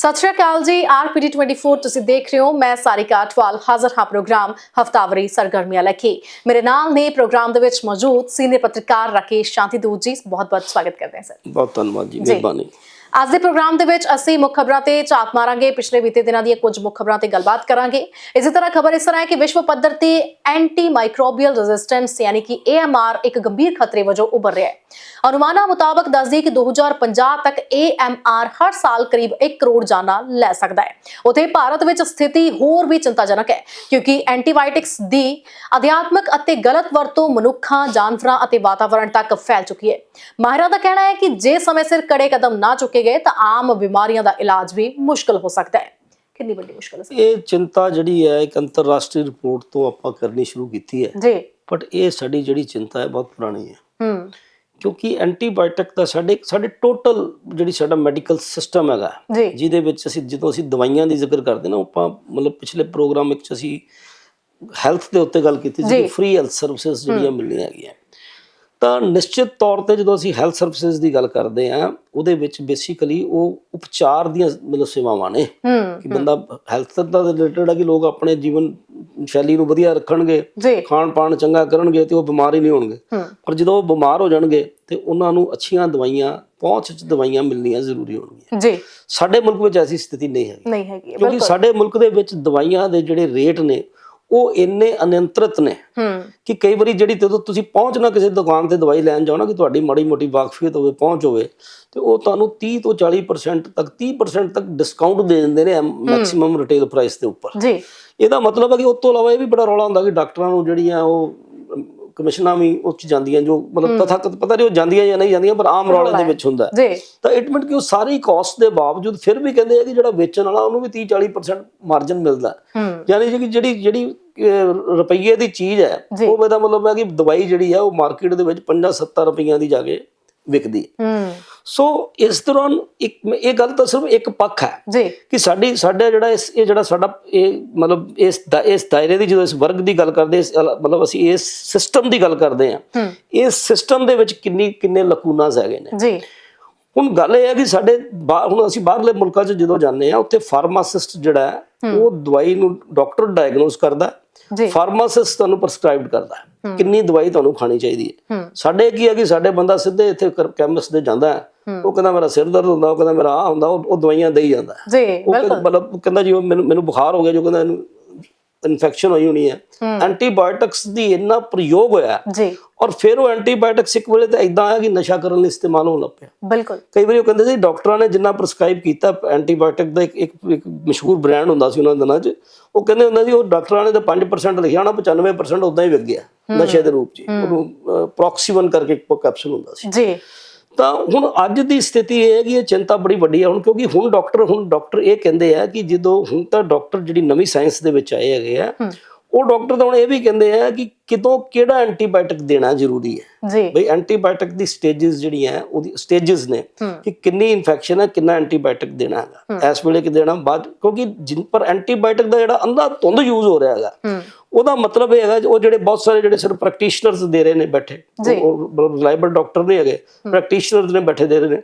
ਸਤਿ ਸ਼੍ਰੀ ਅਕਾਲ ਜੀ ਆਰਪੀਡੀ 24 ਤੁਸੀਂ ਦੇਖ ਰਹੇ ਹੋ ਮੈਂ ਸਾਰਿਕਾ ਅਟਵਾਲ ਹਾਜ਼ਰ ਹਾਂ ਪ੍ਰੋਗਰਾਮ ਹਫਤਾਵਰੀ ਸਰਗਰਮੀਆਂ ਲੈ ਕੇ ਮੇਰੇ ਨਾਲ ਨੇ ਪ੍ਰੋਗਰਾਮ ਦੇ ਵਿੱਚ ਮੌਜੂਦ ਸੀਨੀਅਰ ਪੱਤਰਕਾਰ ਰਾਕੇਸ਼ ਸ਼ਾਂਤੀ ਦੂਤ ਜੀ ਬਹੁਤ ਬਹੁਤ ਸਵਾਗਤ ਕਰਦੇ ਹਾਂ ਸਰ। ਬਹੁਤ ਧੰਨਵਾਦ ਜੀ। ਮਿਹਰਬਾਨੀ। ਅੱਜ ਦੇ ਪ੍ਰੋਗਰਾਮ ਦੇ ਵਿੱਚ ਅਸੀਂ ਮੁੱਖ ਖਬਰਾਂ ਤੇ ਝਾਤ ਮਾਰਾਂਗੇ। ਪਿਛਲੇ ਬੀਤੇ ਦਿਨਾਂ ਦੀਆਂ ਕੁਝ ਮੁੱਖ ਖਬਰਾਂ ਤੇ ਗੱਲਬਾਤ ਕਰਾਂਗੇ। ਇਸੇ ਤਰ੍ਹਾਂ ਖਬਰ ਇਸ ਤਰ੍ਹਾਂ ਹੈ ਕਿ ਵਿਸ਼ਵ ਪੱਧਰ ਤੇ ਐਂਟੀ ਮਾਈਕਰੋਬੀਅਲ ਰੈਜ਼ਿਸਟੈਂਸ ਯਾਨੀ ਕਿ AMR ਇੱਕ ਗੰਭੀਰ ਖਤਰੇ ਵਜੋਂ ਉੱਭਰ ਰਿਹਾ ਹੈ। ਅਨੁਮਾਨਾਂ ਮੁਤਾਬਕ ਦੱਸਦੀ ਕਿ 2050 ਤੱਕ AMR ਹਰ ਸਾਲ ਕਰੀਬ 1 ਕਰੋੜ ਜਾਨਾਂ ਲੈ ਸਕਦਾ ਹੈ। ਉਥੇ ਭਾਰਤ ਵਿੱਚ ਸਥਿਤੀ ਹੋਰ ਵੀ ਚਿੰਤਾਜਨਕ ਹੈ, ਕਿਉਂਕਿ ਐਂਟੀਬਾਇਓਟਿਕਸ ਦੀ ਅਧਿਆਤਮਕ ਅਤੇ ਗਲਤ ਵਰਤੋਂ ਮਨੁੱਖਾਂ, ਜਾਨਵਰਾਂ ਅਤੇ ਵਾਤਾਵਰਣ ਤੱਕ ਫੈਲ ਚੁੱਕੀ ਹੈ। ਮਾਹਿਰਾਂ ਦਾ ਕਹਿਣਾ ਹੈ ਕਿ ਜੇ ਸਮੇਂ ਸਿਰ ਕੜੇ ਕਦਮ ਨਾ ਚੁੱਕੇ ਗਏ ਤਾਂ ਆਮ ਬਿਮਾਰੀਆਂ ਦਾ ਇਲਾਜ ਵੀ ਮੁਸ਼ਕਲ ਹੋ ਸਕਦਾ ਹੈ। ਕਿੰਨੀ ਵੱਡੀ ਮੁਸ਼ਕਲ ਹੈ? ਇਹ ਚਿੰਤਾ ਜਿਹੜੀ ਹੈ ਇੱਕ ਅੰਤਰਰਾਸ਼ਟਰੀ ਰਿਪੋਰਟ ਤੋਂ ਆਪਾਂ ਕਰਨੀ ਸ਼ੁਰੂ ਕੀਤੀ ਹੈ। ਜੀ। ਬਟ ਇਹ ਸਾਡੀ ਜਿਹੜੀ ਚਿੰਤਾ ਹੈ ਬਹੁਤ ਪੁਰਾਣੀ ਹੈ। ਹੂੰ। ਕਿਉਂਕਿ ਐਂਟੀਬਾਇਓਟਿਕ ਦਾ ਸਾਡੇ ਸਾਡੇ ਟੋਟਲ ਜਿਹੜੀ ਸਾਡਾ ਮੈਡੀਕਲ ਸਿਸਟਮ ਹੈਗਾ ਜਿਹਦੇ ਵਿੱਚ ਅਸੀਂ ਜਦੋਂ ਅਸੀਂ ਦਵਾਈਆਂ ਦੀ ਜ਼ਿਕਰ ਕਰਦੇ ਨਾ ਆਪਾਂ ਮਤਲਬ ਪਿਛਲੇ ਪ੍ਰੋਗਰਾਮ ਵਿੱਚ ਅਸੀਂ ਹੈਲਥ ਦੇ ਉੱਤੇ ਗੱਲ ਕੀਤੀ ਸੀ। ਕਿ ਫ੍ਰੀ ਹੈਲਥ ਸਰਵਿਸਿਜ਼ ਜਿਹੜੀਆਂ ਮਿਲਣੀਆਂ ਹੈਗੀਆਂ। ਤਾਂ ਨਿਸ਼ਚਿਤ ਤੌਰ ਤੇ ਜਦੋਂ ਅਸੀਂ ਹੈਲਥ ਸਰਵਿਸਿਜ਼ ਦੀ ਗੱਲ ਕਰਦੇ ਆ ਉਹਦੇ ਵਿੱਚ ਬੇਸਿਕਲੀ ਉਹ ਉਪਚਾਰ ਦੀਆਂ ਮਤਲਬ ਸੇਵਾਵਾਂ ਨੇ। ਹੂੰ ਕਿ ਬੰਦਾ ਹੈਲਥ ਦਾ ਰਿਲੇਟਡ ਹੈ ਕਿ ਲੋਕ ਆਪਣੇ ਜੀਵਨ ਸ਼ੈਲੀ ਨੂੰ ਵਧੀਆ ਰੱਖਣਗੇ ਖਾਣ ਪਾਣ ਚੰਗਾ ਕਰਨਗੇ ਤੇ ਉਹ ਬਿਮਾਰ ਹੀ ਨਹੀਂ ਹੋਣਗੇ। ਹੂੰ। ਪਰ ਜਦੋਂ ਉਹ ਬਿਮਾਰ ਹੋ ਜਾਣਗੇ ਤੇ ਉਹਨਾਂ ਨੂੰ ਅੱਛੀਆਂ ਦਵਾਈਆਂ ਪਹੁੰਚ ਚ ਦਵਾਈਆਂ ਮਿਲਣੀਆਂ ਜ਼ਰੂਰੀ ਹੋਣਗੀਆਂ। ਜੀ। ਸਾਡੇ ਮੁਲਕ ਵਿੱਚ ਐਸੀ ਸਥਿਤੀ ਨਹੀਂ ਹੈਗੀ। ਨਹੀਂ ਹੈਗੀ ਕਿਉਂਕਿ ਸਾਡੇ ਮੁਲਕ ਦੇ ਵਿੱਚ ਦਵਾਈਆਂ ਦੇ ਜਿਹੜੇ ਰੇਟ ਨੇ ਉਹ ਇੰਨੇ ਅਨਿਯੰਤਰਿਤ ਨੇ ਹੂੰ। ਕਿ ਕਈ ਵਾਰੀ ਜਿਹੜੀ ਜਦੋਂ ਤੁਸੀਂ ਪਹੁੰਚ ਨਾ ਕਿਸੇ ਦੁਕਾਨ ਤੇ ਦਵਾਈ ਲੈਣ ਜਾਓ ਨਾ ਕਿ ਤੁਹਾਡੀ ਮਾੜੀ ਮੋਟੀ ਵਾਕਫੀਅਤ ਹੋਵੇ ਪਹੁੰਚ ਹੋਵੇ ਤੇ ਉਹ ਤੁਹਾਨੂੰ 30 ਤੋਂ 40% ਤੱਕ 30% ਤੱਕ ਡਿਸਕਾਊਂਟ ਦੇ ਦਿੰਦੇ ਨੇ ਮੈਕਸਿਮਮ ਰਿਟੇਲ ਪ੍ਰਾਈਸ ਦੇ ਉੱਪਰ। ਜੀ। ਇਹਦਾ ਮਤਲਬ ਹੈ ਕਿ ਉਸ ਤੋਂ ਇਲਾਵਾ ਇਹ ਵੀ ਬੜਾ ਰੌਲਾ ਹੁੰਦਾ ਕਿ ਡਾਕਟਰਾਂ ਨੂੰ ਜਿਹੜੀਆਂ ਉਹ ਕਮਿਸ਼ਨਾਂ ਵੀ ਉੱਚ ਜਾਂਦੀਆਂ ਜੋ ਮਤਲਬ ਤਥਾਕਥ ਪਤਾ ਨਹੀਂ ਉਹ ਜਾਂਦੀਆਂ ਜਾਂ ਨਹੀਂ ਜਾਂਦੀਆਂ ਪਰ ਆਮ ਰੌਲੇ ਦੇ ਵਿੱਚ ਹੁੰਦਾ ਤਾਂ ਇਟ ਮੀਨ ਕਿ ਉਹ ਸਾਰੀ ਕਾਸਟ ਦੇ ਬਾਵਜੂਦ ਫਿਰ ਵੀ ਕਹਿੰਦੇ ਆ ਕਿ ਜਿਹੜਾ ਵੇਚਣ ਵਾਲਾ ਉਹਨੂੰ ਵੀ 30 40% ਮਾਰਜਨ ਮਿਲਦਾ। ਯਾਨੀ ਕਿ ਜਿਹੜੀ ਜਿਹੜੀ ਰੁਪਈਏ ਦੀ ਚੀਜ਼ ਹੈ। ਉਹ ਇਹਦਾ ਮਤਲਬ ਹੈ ਕਿ ਦਵਾਈ ਜਿਹੜੀ ਹੈ ਉਹ ਮਾਰਕੀਟ ਦੇ ਵਿੱਚ 50 70 ਰੁਪਈਆਂ ਦੀ ਜਾ ਕੇ ਵਿਕਦੀ ਹੈ। ਹੂੰ। ਸੋ ਇਸ ਦੌਰਾਨ ਇੱਕ ਇਹ ਗੱਲ ਤਾਂ ਸਿਰਫ ਇੱਕ ਪੱਖ ਹੈ ਜੀ। ਕਿ ਸਾਡੀ ਸਾਡਾ ਜਿਹੜਾ ਇਸ ਇਹ ਜਿਹੜਾ ਸਾਡਾ ਇਹ ਮਤਲਬ ਇਸ ਇਸ ਦਾਇਰੇ ਦੀ ਜਦੋਂ ਇਸ ਵਰਗ ਦੀ ਗੱਲ ਕਰਦੇ ਮਤਲਬ ਅਸੀਂ ਇਸ ਸਿਸਟਮ ਦੀ ਗੱਲ ਕਰਦੇ ਹਾਂ ਹੂੰ। ਇਸ ਸਿਸਟਮ ਦੇ ਵਿੱਚ ਕਿੰਨੀ ਕਿੰਨੇ ਲਕੂਨਾਸ ਹੈਗੇ ਨੇ। ਜੀ। ਹੁਣ ਗੱਲ ਇਹ ਹੈ ਕਿ ਸਾਡੇ ਹੁਣ ਅਸੀਂ ਬਾਹਰਲੇ ਮੁਲਕਾਂ 'ਚ ਜਦੋਂ ਜਾਂਦੇ ਆ ਉੱਥੇ ਫਾਰਮਾਸਿਸਟ ਜਿਹੜਾ ਉਹ ਦਵਾਈ ਨੂੰ ਡਾਕਟਰ ਡਾਇਗਨੋਸ ਕਰਦਾ ਫਾਰਮਾਸਿਸਟ ਤੁਹਾਨੂੰ ਪ੍ਰਸਕ੍ਰਾਈਬ ਕਰਦਾ ਹੈ। ਕਿੰਨੀ ਦਵਾਈ ਤੁਹਾਨੂੰ ਖਾਣੀ ਚਾਹੀਦੀ ਹੈ। ਸਾਡੇ ਕੀ ਹੈ ਕਿ ਸਾਡੇ ਬੰਦਾ ਸਿੱਧੇ ਇੱਥੇ ਕੈਮਿਸਟ ਦੇ ਜਾਂਦਾ ਹੈ। ਉਹ ਕਹਿੰਦਾ ਮੇਰਾ ਸਿਰ ਦਰਦ ਹੁੰਦਾ ਉਹ ਕਹਿੰਦਾ ਮੇਰਾ ਆ ਹੁੰਦਾ ਉਹ ਦਵਾਈਆਂ ਦੇਈ ਜਾਂਦਾ। ਜੀ ਬਿਲਕੁਲ। ਮਤਲਬ ਕਹਿੰਦਾ ਜੀ ਮੈਨੂੰ ਮੈਨੂੰ ਬੁਖਾਰ ਹੋ ਗਿਆ ਜੋ ਕਹਿੰਦਾ ਇਹਨੂੰ ਇਨਫੈਕਸ਼ਨ ਹੋਈ ਹੋਣੀ ਹੈ। ਐਂਟੀਬਾਇਓਟਿਕਸ ਦੀ ਇੰਨਾ ਪ੍ਰਯੋਗ ਹੋਇਆ ਜੀ। ਔਰ ਫਿਰ ਉਹ ਐਂਟੀਬਾਇਓਟਿਕਸ ਇੱਕ ਵੇਲੇ ਤਾਂ ਇਦਾਂ ਆਇਆ ਕਿ ਨਸ਼ਾ ਕਰਨ ਲਈ ਇਸਤੇਮਾਲ ਹੋਣ ਲੱਗ ਪਿਆ। ਬਿਲਕੁਲ। ਕਈ ਵਾਰੀ ਉਹ ਕਹਿੰਦੇ ਸੀ ਡਾਕਟਰਾਂ ਨੇ ਜਿੰਨਾ ਪ੍ਰਸਕ੍ਰਾਈਬ ਕੀਤਾ ਐਂਟੀਬਾਇਓਟਿਕ ਦਾ ਇੱਕ ਇੱਕ ਇੱਕ ਮਸ਼ਹੂਰ ਬ੍ਰਾਂਡ ਹੁੰਦਾ ਸੀ ਉਹਨਾਂ ਦਿਨਾਂ 'ਚ ਉਹ ਕਹਿੰਦੇ ਹੁੰਦਾ ਸੀ ਉਹ ਡਾਕਟਰਾਂ ਨੇ ਤਾਂ 5% ਲਿਖਿਆ ਹੋਣਾ 95% ਉਦਾਂ ਹੀ ਵਿਕ ਗਿਆ ਨਸ਼ੇ ਦੇ ਰੂਪ 'ਚ। ਉਹਨੂੰ ਪ੍ਰੋਕਸੀਵਨ ਕਰਕੇ ਇੱਕ ਕੈਪਸੂਲ ਹੁੰਦਾ ਸੀ। ਜੀ। ਤਾਂ ਹੁਣ ਅੱਜ ਦੀ ਸਥਿਤੀ ਇਹ ਹੈ ਕਿ ਇਹ ਚਿੰਤਾ ਬੜੀ ਵੱਡੀ ਹੈ। ਹੁਣ ਕਿਉਂਕਿ ਹੁਣ ਡਾਕਟਰ ਹੁਣ ਡਾਕਟਰ ਇਹ ਕਹਿੰਦੇ ਆ ਕਿ ਜਦੋਂ ਹੁਣ ਤਾਂ ਡਾਕਟਰ ਜਿਹੜੀ ਨਵੀਂ ਸਾਇੰਸ ਦੇ ਵਿੱਚ ਆਏ ਹੈਗੇ ਆ ਉਹ ਡਾਕਟਰ ਤਾਂ ਹੁਣ ਇਹ ਵੀ ਕਹਿੰਦੇ ਆ ਕਿ ਕਿਦੋਂ ਕਿਹੜਾ ਐਂਟੀਬਾਇਓਟਿਕ ਦੇਣਾ ਜ਼ਰੂਰੀ ਹੈ? ਬਈ ਐਂਟੀਬਾਇਓਟਿਕ ਦੀ ਸਟੇजेस ਜਿਹੜੀਆਂ ਉਹਦੀ ਸਟੇजेस ਨੇ ਕਿ ਕਿੰਨੀ ਇਨਫੈਕਸ਼ਨ ਹੈ ਕਿੰਨਾ ਐਂਟੀਬਾਇਓਟਿਕ ਦੇਣਾ ਹੈਗਾ। ਇਸ ਵੇਲੇ ਕਿ ਦੇਣਾ ਬਾਅਦ ਕਿਉਂਕਿ ਜਿੰਨ ਪਰ ਐਂਟੀਬਾਇਓਟਿਕ ਦਾ ਜਿਹੜਾ ਅੰਧਾ ਤੁੰਦ ਯੂਜ਼ ਹੋ ਰਿਹਾ ਹੈਗਾ। ਉਹਦਾ ਮਤਲਬ ਇਹ ਹੈਗਾ ਉਹ ਜਿਹੜੇ ਬਹੁਤ ਸਾਰੇ ਜਿਹੜੇ ਸਿਰ ਪ੍ਰੈਕਟੀਸ਼ਨਰਸ ਦੇ ਰਹੇ ਨੇ ਬੈਠੇ ਉਹ ਰਿਲਾਇਬਲ ਡਾਕਟਰ ਨਹੀਂ ਹੈਗੇ ਪ੍ਰੈਕਟੀਸ਼ਨਰਸ ਨੇ ਬੈਠੇ ਦੇ ਰਹੇ ਨੇ।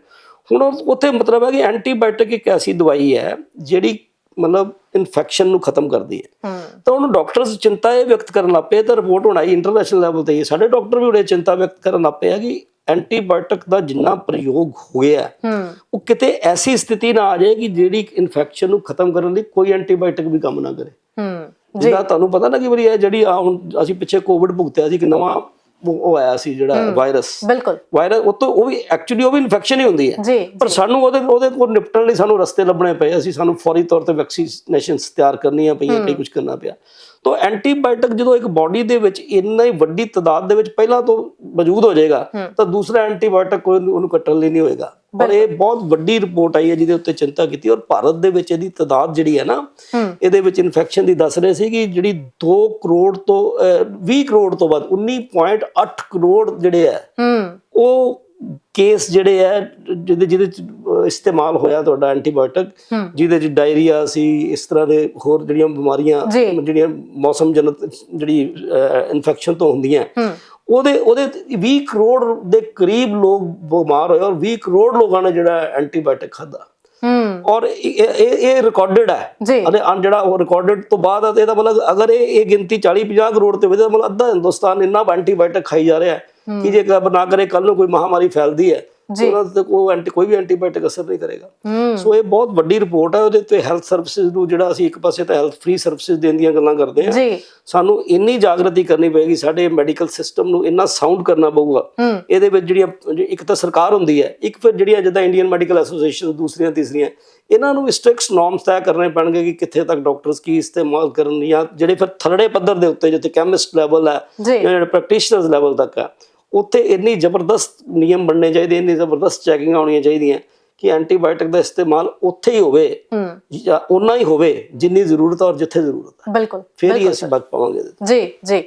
ਹੁਣ ਉੱਥੇ ਮਤਲਬ ਹੈ ਕਿ ਐਂਟੀਬਾਇਓਟਿਕ ਇੱਕ ਐਸੀ ਦਵਾਈ ਹੈ ਜਿਹੜੀ ਮਤਲਬ ਇਨਫੈਕਸ਼ਨ ਨੂੰ ਖਤਮ ਕਰਦੀ ਹੈ। ਤਾਂ ਉਹਨੂੰ ਡਾਕਟਰਸ ਚਿੰਤਾ ਇਹ ਵਿਅਕਤ ਕਰਨ ਲੱਗ ਪਏ ਤਾਂ ਰਿਪੋਰਟ ਹੁਣ ਆਈ ਇੰਟਰਨੈਸ਼ਨਲ ਲੈਵਲ ਤੇ। ਸਾਡੇ ਡਾਕਟਰ ਵੀ ਉਹਦੇ ਚਿੰਤਾ ਵਿਅਕਤ ਕਰਨ ਲੱਗ ਪਏ ਆ ਕਿ ਐਂਟੀਬਾਇਓਟਿਕ ਦਾ ਜਿੰਨਾ ਪ੍ਰਯੋਗ ਹੋਇਆ ਹੂੰ ਉਹ ਕਿਤੇ ਐਸੀ ਸਥਿਤੀ ਨਾ ਆ ਜਾਏ ਕਿ ਜਿਹੜੀ ਇਨਫੈਕਸ਼ਨ ਨੂੰ ਖਤਮ ਕਰਨ ਲਈ ਕੋਈ ਐਂਟੀਬਾਇਓਟਿਕ ਵੀ ਕੰਮ ਨਾ ਕਰੇ। ਹੂੰ। ਜਿੱਦਾਂ ਤੁਹਾਨੂੰ ਪਤਾ ਨਾ ਕਿ ਵਾਰੀ ਇਹ ਜਿਹੜੀ ਆ ਹੁਣ ਅਸੀਂ ਪਿੱਛੇ ਕੋਵਿਡ ਭੁਗਤਿਆ ਸੀ ਕਿ ਨਵਾਂ ਉਹ ਆਇਆ ਸੀ ਜਿਹੜਾ ਵਾਇਰਸ ਬਿਲਕੁਲ। ਵਾਇਰਸ ਉਹ ਤੋਂ ਉਹ ਵੀ ਐਕਚੁਅਲੀ ਉਹ ਵੀ ਇਨਫੈਕਸ਼ਨ ਹੀ ਹੁੰਦੀ ਹੈ। ਪਰ ਸਾਨੂੰ ਉਹਦੇ ਉਹਦੇ ਕੋਲ ਨਿਪਟਣ ਲਈ ਸਾਨੂੰ ਰਸਤੇ ਲੱਭਣੇ ਪਏ। ਅਸੀਂ ਸਾਨੂੰ ਫੌਰੀ ਤੌਰ ਤੇ ਵੈਕਸੀਨੇਸ਼ਨਸ ਤਿਆਰ ਕਰਨੀਆਂ ਪਈਆਂ ਕਈ ਕੁਝ ਕਰਨਾ ਪਿਆ। ਤਾਂ ਐਂਟੀਬਾਇਓਟਿਕ ਜਦੋਂ ਇੱਕ ਬਾਡੀ ਦੇ ਵਿੱਚ ਇੰਨਾ ਹੀ ਵੱਡੀ ਤਾਦਾਦ ਦੇ ਵਿੱਚ ਪਹਿਲਾਂ ਤੋਂ ਮੌਜੂਦ ਹੋ ਜਾਏਗਾ ਤਾਂ ਦੂਸਰਾ ਐਂਟੀਬਾਇਓਟਿਕ ਕੋਈ ਉਹਨੂੰ ਕੱਟਣ ਲਈ ਨਹੀਂ ਹੋਏਗਾ। ਪਰ ਇਹ ਬਹੁਤ ਵੱਡੀ ਰਿਪੋਰਟ ਆਈ ਹੈ ਜਿਹਦੇ ਉੱਤੇ ਚਿੰਤਾ ਕੀਤੀ ਔਰ ਭਾਰਤ ਦੇ ਵਿੱਚ ਇਹਦੀ ਤਾਦਾਦ ਜਿਹੜੀ ਹੈ ਨਾ ਇਹਦੇ ਵਿੱਚ ਇਨਫੈਕਸ਼ਨ ਦੀ ਦੱਸ ਰਹੇ ਸੀ ਕਿ ਜਿਹੜੀ 2 ਕਰੋੜ ਤੋਂ ਅਹ, 20 ਕਰੋੜ ਤੋਂ ਵੱਧ 19.8 ਕਰੋੜ ਜਿਹੜੇ ਹੈ ਉਹ ਕੇਸ ਜਿਹੜੇ ਹੈ ਜਿਹਦੇ ਜਿਹਦੇ ਇਸਤੇਮਾਲ ਹੋਇਆ ਤੁਹਾਡਾ ਐਂਟੀਬਾਇਓਟਿਕ। ਜਿਹਦੇ ਚ ਡਾਇਰੀਆ ਸੀ ਇਸ ਤਰ੍ਹਾਂ ਦੇ ਹੋਰ ਜਿਹੜੀਆਂ ਬਿਮਾਰੀਆਂ। ਜਿਹੜੀਆਂ ਮੌਸਮ ਜਨਤ ਜਿਹੜੀ ਇਨਫੈਕਸ਼ਨ ਤੋਂ ਹੁੰਦੀਆਂ ਉਹਦੇ ਉਹਦੇ ਤੇ 20 ਕਰੋੜ ਦੇ ਕਰੀਬ ਲੋਕ ਬਿਮਾਰ ਹੋਏ ਔਰ 20 ਕਰੋੜ ਲੋਕਾਂ ਨੇ ਜਿਹੜਾ ਐਂਟੀਬਾਇਓਟਿਕ ਖਾਦਾ ਹੂੰ। ਔਰ ਇਹ ਇਹ- ਰਿਕਾਰਡਡ ਹੈ। ਅਤੇ ਅਨ ਜਿਹੜਾ ਉਹ ਰਿਕਾਰਡਡ ਤੋਂ ਬਾਅਦ ਇਹਦਾ ਮਤਲਬ ਅਗਰ ਇਹ ਇਹ ਗਿਣਤੀ 40 50 ਕਰੋੜ ਤੇ ਵਧੇ ਤਾਂ ਮਤਲਬ ਅੱਧਾ ਹਿੰਦੁਸਤਾਨ ਇੰਨਾ ਐਂਟੀਬਾਇਓਟਿਕ ਖਾਈ ਜਾ ਰਿਹਾ ਹੈ ਕਿ ਜੇ ਨਾ ਕਰੇ ਕੱਲ ਨੂੰ ਕੋਈ ਮਹਾਮਾਰੀ ਫੈਲਦੀ ਹੈ ਜੀ। ਉਹਨਾਂ ਤੇ ਕੋਈ ਐਂਟੀ ਕੋਈ ਵੀ ਐਂਟੀਬਾਇਓਟਿਕ ਅਸਰ ਨਹੀਂ ਕਰੇਗਾ। ਸੋ ਇਹ ਬਹੁਤ ਵੱਡੀ ਰਿਪੋਰਟ ਹੈ ਉਹਦੇ ਤੇ ਹੈਲਥ ਸਰਵਿਸਿਜ਼ ਨੂੰ ਜਿਹੜਾ ਅਸੀਂ ਇੱਕ ਪਾਸੇ ਤਾਂ ਹੈਲਥ ਫ੍ਰੀ ਸਰਵਿਸਿਜ਼ ਦੇਣ ਦੀਆਂ ਗੱਲਾਂ ਕਰਦੇ ਜੀ। ਸਾਨੂੰ ਇੰਨੀ ਜਾਗਰਤੀ ਕਰਨੀ ਪਏਗੀ ਸਾਡੇ ਮੈਡੀਕਲ ਸਿਸਟਮ ਨੂੰ ਇੰਨਾ ਸਾਊਂਡ ਕਰਨਾ ਪਊਗਾ। ਇਹਦੇ ਵਿੱਚ ਜਿਹੜੀਆਂ ਜਿਹੜੀ ਇੱਕ ਤਾਂ ਸਰਕਾਰ ਹੁੰਦੀ ਹੈ ਇੱਕ ਫਿਰ ਜਿਹੜੀਆਂ ਜਿੱਦਾਂ ਇੰਡੀਅਨ ਮੈਡੀਕਲ ਐਸੋਸੀਏਸ਼ਨ ਦੂਸਰੀਆਂ ਤੀਸਰੀਆਂ ਇਹਨਾਂ ਨੂੰ ਸਟ੍ਰਿਕਟ ਨੋਰਮਸ ਤੈਅ ਕਰਨੇ ਪੈਣਗੇ ਕਿ ਕਿੱਥੇ ਤੱਕ ਡਾਕਟਰਸ ਕੀ ਇਸਤੇਮਾਲ ਕਰਨ ਜਾਂ ਜਿਹੜੇ ਫਿਰ ਥਰੜੇ ਪੱਧਰ ਦੇ ਉੱਤੇ ਜਿੱਥੇ ਕੈਮਿਸਟ ਲੈਵਲ ਹੈ ਜਿਹੜੇ ਪ੍ਰੈਕਟੀਸ਼ਨਰਸ ਲੈਵਲ ਤੱਕ ਹੈ। ਉੱਥੇ ਇੰਨੀ ਜ਼ਬਰਦਸਤ ਨਿਯਮ ਬਣਨੇ ਚਾਹੀਦੇ ਇੰਨੀ ਜ਼ਬਰਦਸਤ ਚੈਕਿੰਗਾਂ ਹੋਣੀਆਂ ਚਾਹੀਦੀਆਂ ਕਿ ਐਂਟੀਬਾਇਓਟਿਕ ਦਾ ਇਸਤੇਮਾਲ ਉੱਥੇ ਹੀ ਹੋਵੇ ਹੂੰ। ਜਾਂ ਉਨਾ ਹੀ ਹੋਵੇ ਜਿੰਨੀ ਜ਼ਰੂਰਤ ਹੈ ਔਰ ਜਿੱਥੇ ਜ਼ਰੂਰਤ ਹੈ ਬਿਲਕੁਲ ਫਿਰ ਹੀ ਅਸੀਂ ਬਚ ਪਾਵਾਂਗੇ। ਜੀ ਜੀ।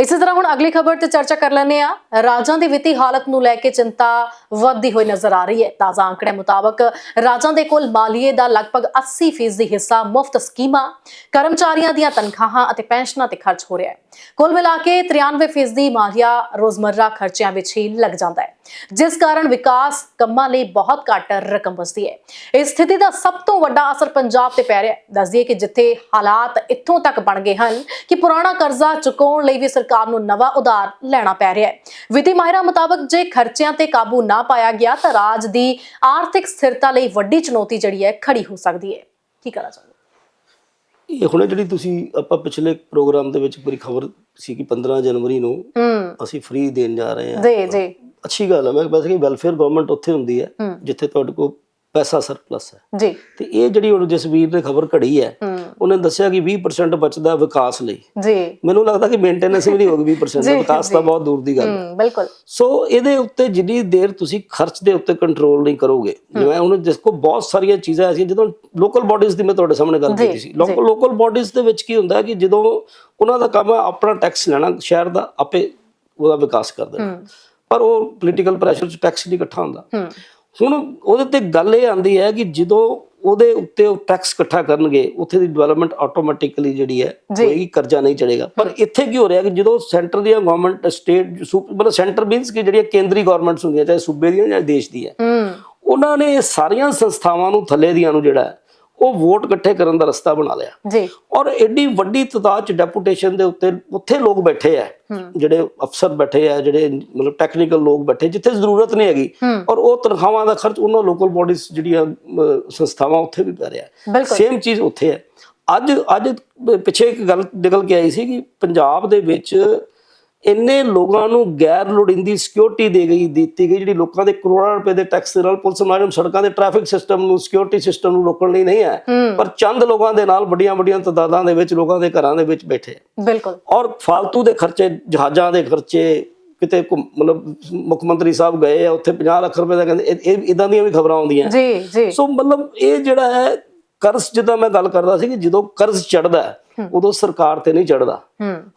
ਇਸੇ ਤਰ੍ਹਾਂ ਹੁਣ ਅਗਲੀ ਖਬਰ ਤੇ ਚਰਚਾ ਕਰ ਲੈਂਦੇ ਆ ਰਾਜਾਂ ਦੀ ਵਿੱਤੀ ਹਾਲਤ ਨੂੰ ਲੈ ਕੇ ਚਿੰਤਾ ਵੱਧਦੀ ਹੋਈ ਨਜ਼ਰ ਆ ਰਹੀ ਹੈ। ਤਾਜ਼ਾ ਅੰਕੜੇ ਮੁਤਾਬਕ ਰਾਜਾਂ ਦੇ ਕੋਲ ਮਾਲੀਏ ਦਾ ਲਗਭਗ 80% ਹਿੱਸਾ ਮੁਫਤ ਸਕੀਮਾਂ, ਕਰਮਚਾਰੀਆਂ ਦੀਆਂ ਤਨਖਾਹਾਂ ਅਤੇ ਪੈਨਸ਼ਨਾਂ ਤੇ ਖਰਚ ਹੋ ਰਿਹਾ ਹੈ। ਕੁੱਲ ਮਿਲਾ ਕੇ 93% ਮਾਲੀਆ ਰੋਜ਼ਮਰਰਾ ਖਰਚਿਆਂ ਵਿੱਚ ਹੀ ਲੱਗ ਜਾਂਦਾ ਹੈ। ਜਿਸ ਕਾਰਨ ਵਿਕਾਸ ਕੰਮਾਂ ਲਈ ਬਹੁਤ ਘੱਟ ਰਕਮ ਬਚਦੀ ਹੈ। ਇਸ ਸਥਿਤੀ ਦਾ ਸਭ ਤੋਂ ਵੱਡਾ ਅਸਰ ਪੰਜਾਬ ਤੇ ਪੈ ਰਿਹਾ ਹੈ। ਦੱਸਦੀਏ ਕਿ ਜਿੱਥੇ ਹਾਲਾਤ ਇੱਥੋਂ ਤੱਕ ਬਣ ਗਏ ਹਨ ਕਿ ਪੁਰਾਣਾ ਕਰਜ਼ਾ ਚੁਕਾਉਣ ਲਈ ਵੀ ਸਰਕਾਰ ਨੂੰ ਨਵਾਂ ਉਧਾਰ ਲੈਣਾ ਪੈ ਰਿਹਾ ਹੈ। ਵਿੱਤੀ ਮਾਹਿਰਾਂ ਮੁਤਾਬਕ ਜੇ ਖਰਚਿਆਂ ਤੇ ਕਾਬੂ ਨਾ ਪਾਇਆ ਗਿਆ ਤਾਂ ਰਾਜ ਦੀ ਆਰਥਿਕ ਸਥਿਰਤਾ ਲਈ ਵੱਡੀ ਚੁਣੌਤੀ ਜਿਹੜੀ ਹੈ ਖੜੀ ਹੋ ਸਕਦੀ ਹੈ। ਕੀ ਕਰਾਂ ਚਾਹੁੰਦੇ ਇਹ ਹੁਣੇ ਜਿਹੜੀ ਤੁਸੀਂ ਆਪਾਂ ਪਿਛਲੇ ਪ੍ਰੋਗਰਾਮ ਦੇ ਵਿੱਚ ਪੂਰੀ ਖਬਰ ਸੀ ਕਿ 15 ਜਨਵਰੀ ਨੂੰ ਅਸੀਂ ਫ੍ਰੀ ਦੇਣ ਜਾ ਰਹੇ ਹਾਂ। ਜੀ ਜੀ। ਅੱਛੀ ਗੱਲ ਹੈ ਮੈਂ ਵੈਸੇ ਕਿ ਵੈਲਫੇਅਰ ਗਵਰਨਮੈਂਟ ਉੱਥੇ ਹੁੰਦੀ ਹੈ। ਜਿੱਥੇ ਤੁਹਾਡੇ ਕੋਲ ਪੈਸਾ ਸਰਪਲਸ ਹੈ। ਜੀ। ਤੇ ਇਹ ਜਿਹੜੀ ਹੁਣ ਜਸਵੀਰ ਨੇ ਖਬਰ ਘੜੀ ਹੈ ਉਹਨੇ ਦੱਸਿਆ ਕਿ 20% ਬਚਦਾ ਵਿਕਾਸ ਲਈ। ਜੀ। ਮੈਨੂੰ ਲੱਗਦਾ ਕਿ ਮੇਨਟੇਨੈਂਸ ਵੀ ਨਹੀਂ ਹੋਗੀ 20% ਜੀ, ਵਿਕਾਸ ਤਾਂ ਬਹੁਤ ਦੂਰ ਦੀ ਗੱਲ ਹੈ। ਬਿਲਕੁਲ। ਸੋ ਇਹਦੇ ਉੱਤੇ ਜਿੰਨੀ ਦੇਰ ਤੁਸੀਂ ਖਰਚ ਦੇ ਉੱਤੇ ਕੰਟਰੋਲ ਨਹੀਂ ਕਰੋਗੇ ਜਿਵੇਂ ਹੁਣ ਜਿਸ ਕੋ ਬਹੁਤ ਸਾਰੀਆਂ ਚੀਜ਼ਾਂ ਐਸੀਆਂ ਜਦੋਂ ਲੋਕਲ ਬਾਡੀਜ਼ ਦੀ ਮੈਂ ਤੁਹਾਡੇ ਸਾਹਮਣੇ ਗੱਲ ਕੀਤੀ ਸੀ। ਲੋਕਲ ਲੋਕਲ ਬਾਡੀਜ਼ ਦੇ ਵਿੱਚ ਕੀ ਹੁੰਦਾ ਕਿ ਜਦੋਂ ਉਹਨਾਂ ਦਾ ਕੰਮ ਹੈ ਆਪਣਾ ਟੈਕਸ ਲੈਣਾ ਸ਼ਹਿਰ ਦਾ ਆਪੇ ਉਹਦਾ ਵਿਕਾਸ ਕਰ ਦੇਣਾ। ਪਰ ਉਹ ਪੋਲੀਟੀਕਲ ਪ੍ਰੈਸ਼ਰ ਚ ਟੈਕਸ ਨਹੀਂ ਇਕੱਠਾ ਹੁੰਦਾ। ਹੁਣ ਉਹਦੇ ਤੇ ਗੱਲ ਇਹ ਆਂਦੀ ਹੈ ਕਿ ਜਦੋਂ ਉਹਦੇ ਉੱਤੇ ਉਹ ਟੈਕਸ ਇਕੱਠਾ ਕਰਨਗੇ ਉੱਥੇ ਦੀ ਡਿਵੈਲਪਮੈਂਟ ਆਟੋਮੈਟਿਕਲੀ ਜਿਹੜੀ ਹੈ। ਹੋਏਗੀ ਕਰਜ਼ਾ ਨਹੀਂ ਚੜੇਗਾ। ਪਰ ਇੱਥੇ ਕੀ ਹੋ ਰਿਹਾ ਕਿ ਜਦੋਂ ਸੈਂਟਰ ਦੀਆਂ ਗਵਰਨਮੈਂਟ ਸਟੇਟ ਮਤਲਬ ਸੈਂਟਰ ਮੀਨਸ ਕਿ ਜਿਹੜੀਆਂ ਕੇਂਦਰੀ ਗਵਰਨਮੈਂਟਸ ਹੁੰਦੀਆਂ ਚਾਹੇ ਸੂਬੇ ਦੀਆਂ ਜਾਂ ਦੇਸ਼ ਦੀਆਂ ਹੂੰ। ਉਹਨਾਂ ਨੇ ਸਾਰੀਆਂ ਸੰਸਥਾਵਾਂ ਨੂੰ ਥੱਲੇ ਦੀਆਂ ਨੂੰ ਜਿਹੜਾ ਉਹ ਵੋਟ ਇਕੱਠੇ ਕਰਨ ਦਾ ਰਸਤਾ ਬਣਾ ਲਿਆ। ਜੀ। ਔਰ ਐਡੀ ਵੱਡੀ ਤਦਾਦ ਚ ਡੈਪੂਟੇਸ਼ਨ ਦੇ ਉੱਤੇ ਉੱਥੇ ਲੋਕ ਬੈਠੇ ਆ ਜਿਹੜੇ ਅਫਸਰ ਬੈਠੇ ਆ ਜਿਹੜੇ ਮਤਲਬ ਟੈਕਨੀਕਲ ਲੋਕ ਬੈਠੇ ਜਿੱਥੇ ਜ਼ਰੂਰਤ ਨਹੀਂ ਹੈਗੀ। ਔਰ ਉਹ ਤਨਖਾਹਾਂ ਦਾ ਖਰਚ ਉਹਨਾਂ ਲੋਕਲ ਬਾਡੀਜ਼ ਜਿਹੜੀਆਂ ਸੰਸਥਾਵਾਂ ਉੱਥੇ ਵੀ ਪੈ ਰਿਹਾ। ਸੇਮ ਚੀਜ਼ ਉੱਥੇ ਹੈ ਅੱਜ ਅੱਜ ਪਿੱਛੇ ਇੱਕ ਗੱਲ ਨਿਕਲ ਕੇ ਆਈ ਸੀ ਕਿ ਪੰਜਾਬ ਦੇ ਵਿੱਚ ਇੰਨੇ ਲੋਕਾਂ ਨੂੰ ਗੈਰ ਲੋੜੀਂਦੀ ਸਿਕਿਉਰਿਟੀ ਦੇ ਗਈ ਦਿੱਤੀ ਗਈ ਜਿਹੜੀ ਲੋਕਾਂ ਦੇ ਕਰੋੜਾਂ ਰੁਪਏ ਦੇ ਟੈਕਸ ਦੇ ਨਾਲ ਪੁਲਿਸ ਮੁਲਾਜ਼ਮ ਸੜਕਾਂ ਦੇ ਟ੍ਰੈਫਿਕ ਸਿਸਟਮ ਨੂੰ ਸਿਕਿਉਰਿਟੀ ਸਿਸਟਮ ਨੂੰ ਰੋਕਣ ਲਈ ਨਹੀਂ ਹੈ ਪਰ ਚੰਦ ਲੋਕਾਂ ਦੇ ਨਾਲ ਵੱਡੀਆਂ ਵੱਡੀਆਂ ਤਦਾਦਾਂ ਦੇ ਵਿੱਚ ਲੋਕਾਂ ਦੇ ਘਰਾਂ ਦੇ ਵਿੱਚ ਬੈਠੇ। ਬਿਲਕੁਲ। ਔਰ ਫालतू ਦੇ ਖਰਚੇ ਜਹਾਜ਼ਾਂ ਦੇ ਖਰਚੇ ਕਿਤੇ ਮਤਲਬ ਮੁੱਖ ਮੰਤਰੀ ਸਾਹਿਬ ਗਏ ਆ ਉੱਥੇ 50 ਲੱਖ ਰੁਪਏ ਦਾ ਕਹਿੰਦੇ ਇਹ ਇਦਾਂ ਦੀਆਂ ਵੀ ਖਬਰਾਂ ਆਉਂਦੀਆਂ। ਜੀ ਜੀ। ਸੋ ਮਤਲਬ ਇਹ ਜਿਹੜਾ ਹੈ ਕਰਜ਼ ਜਿੱਦਾਂ ਮੈਂ ਗੱਲ ਕਰਦਾ ਸੀ ਕਿ ਜਦੋਂ ਕਰਜ਼ ਚੜਦਾ ਉਦੋਂ ਸਰਕਾਰ ਤੇ ਨਹੀਂ ਚੜਦਾ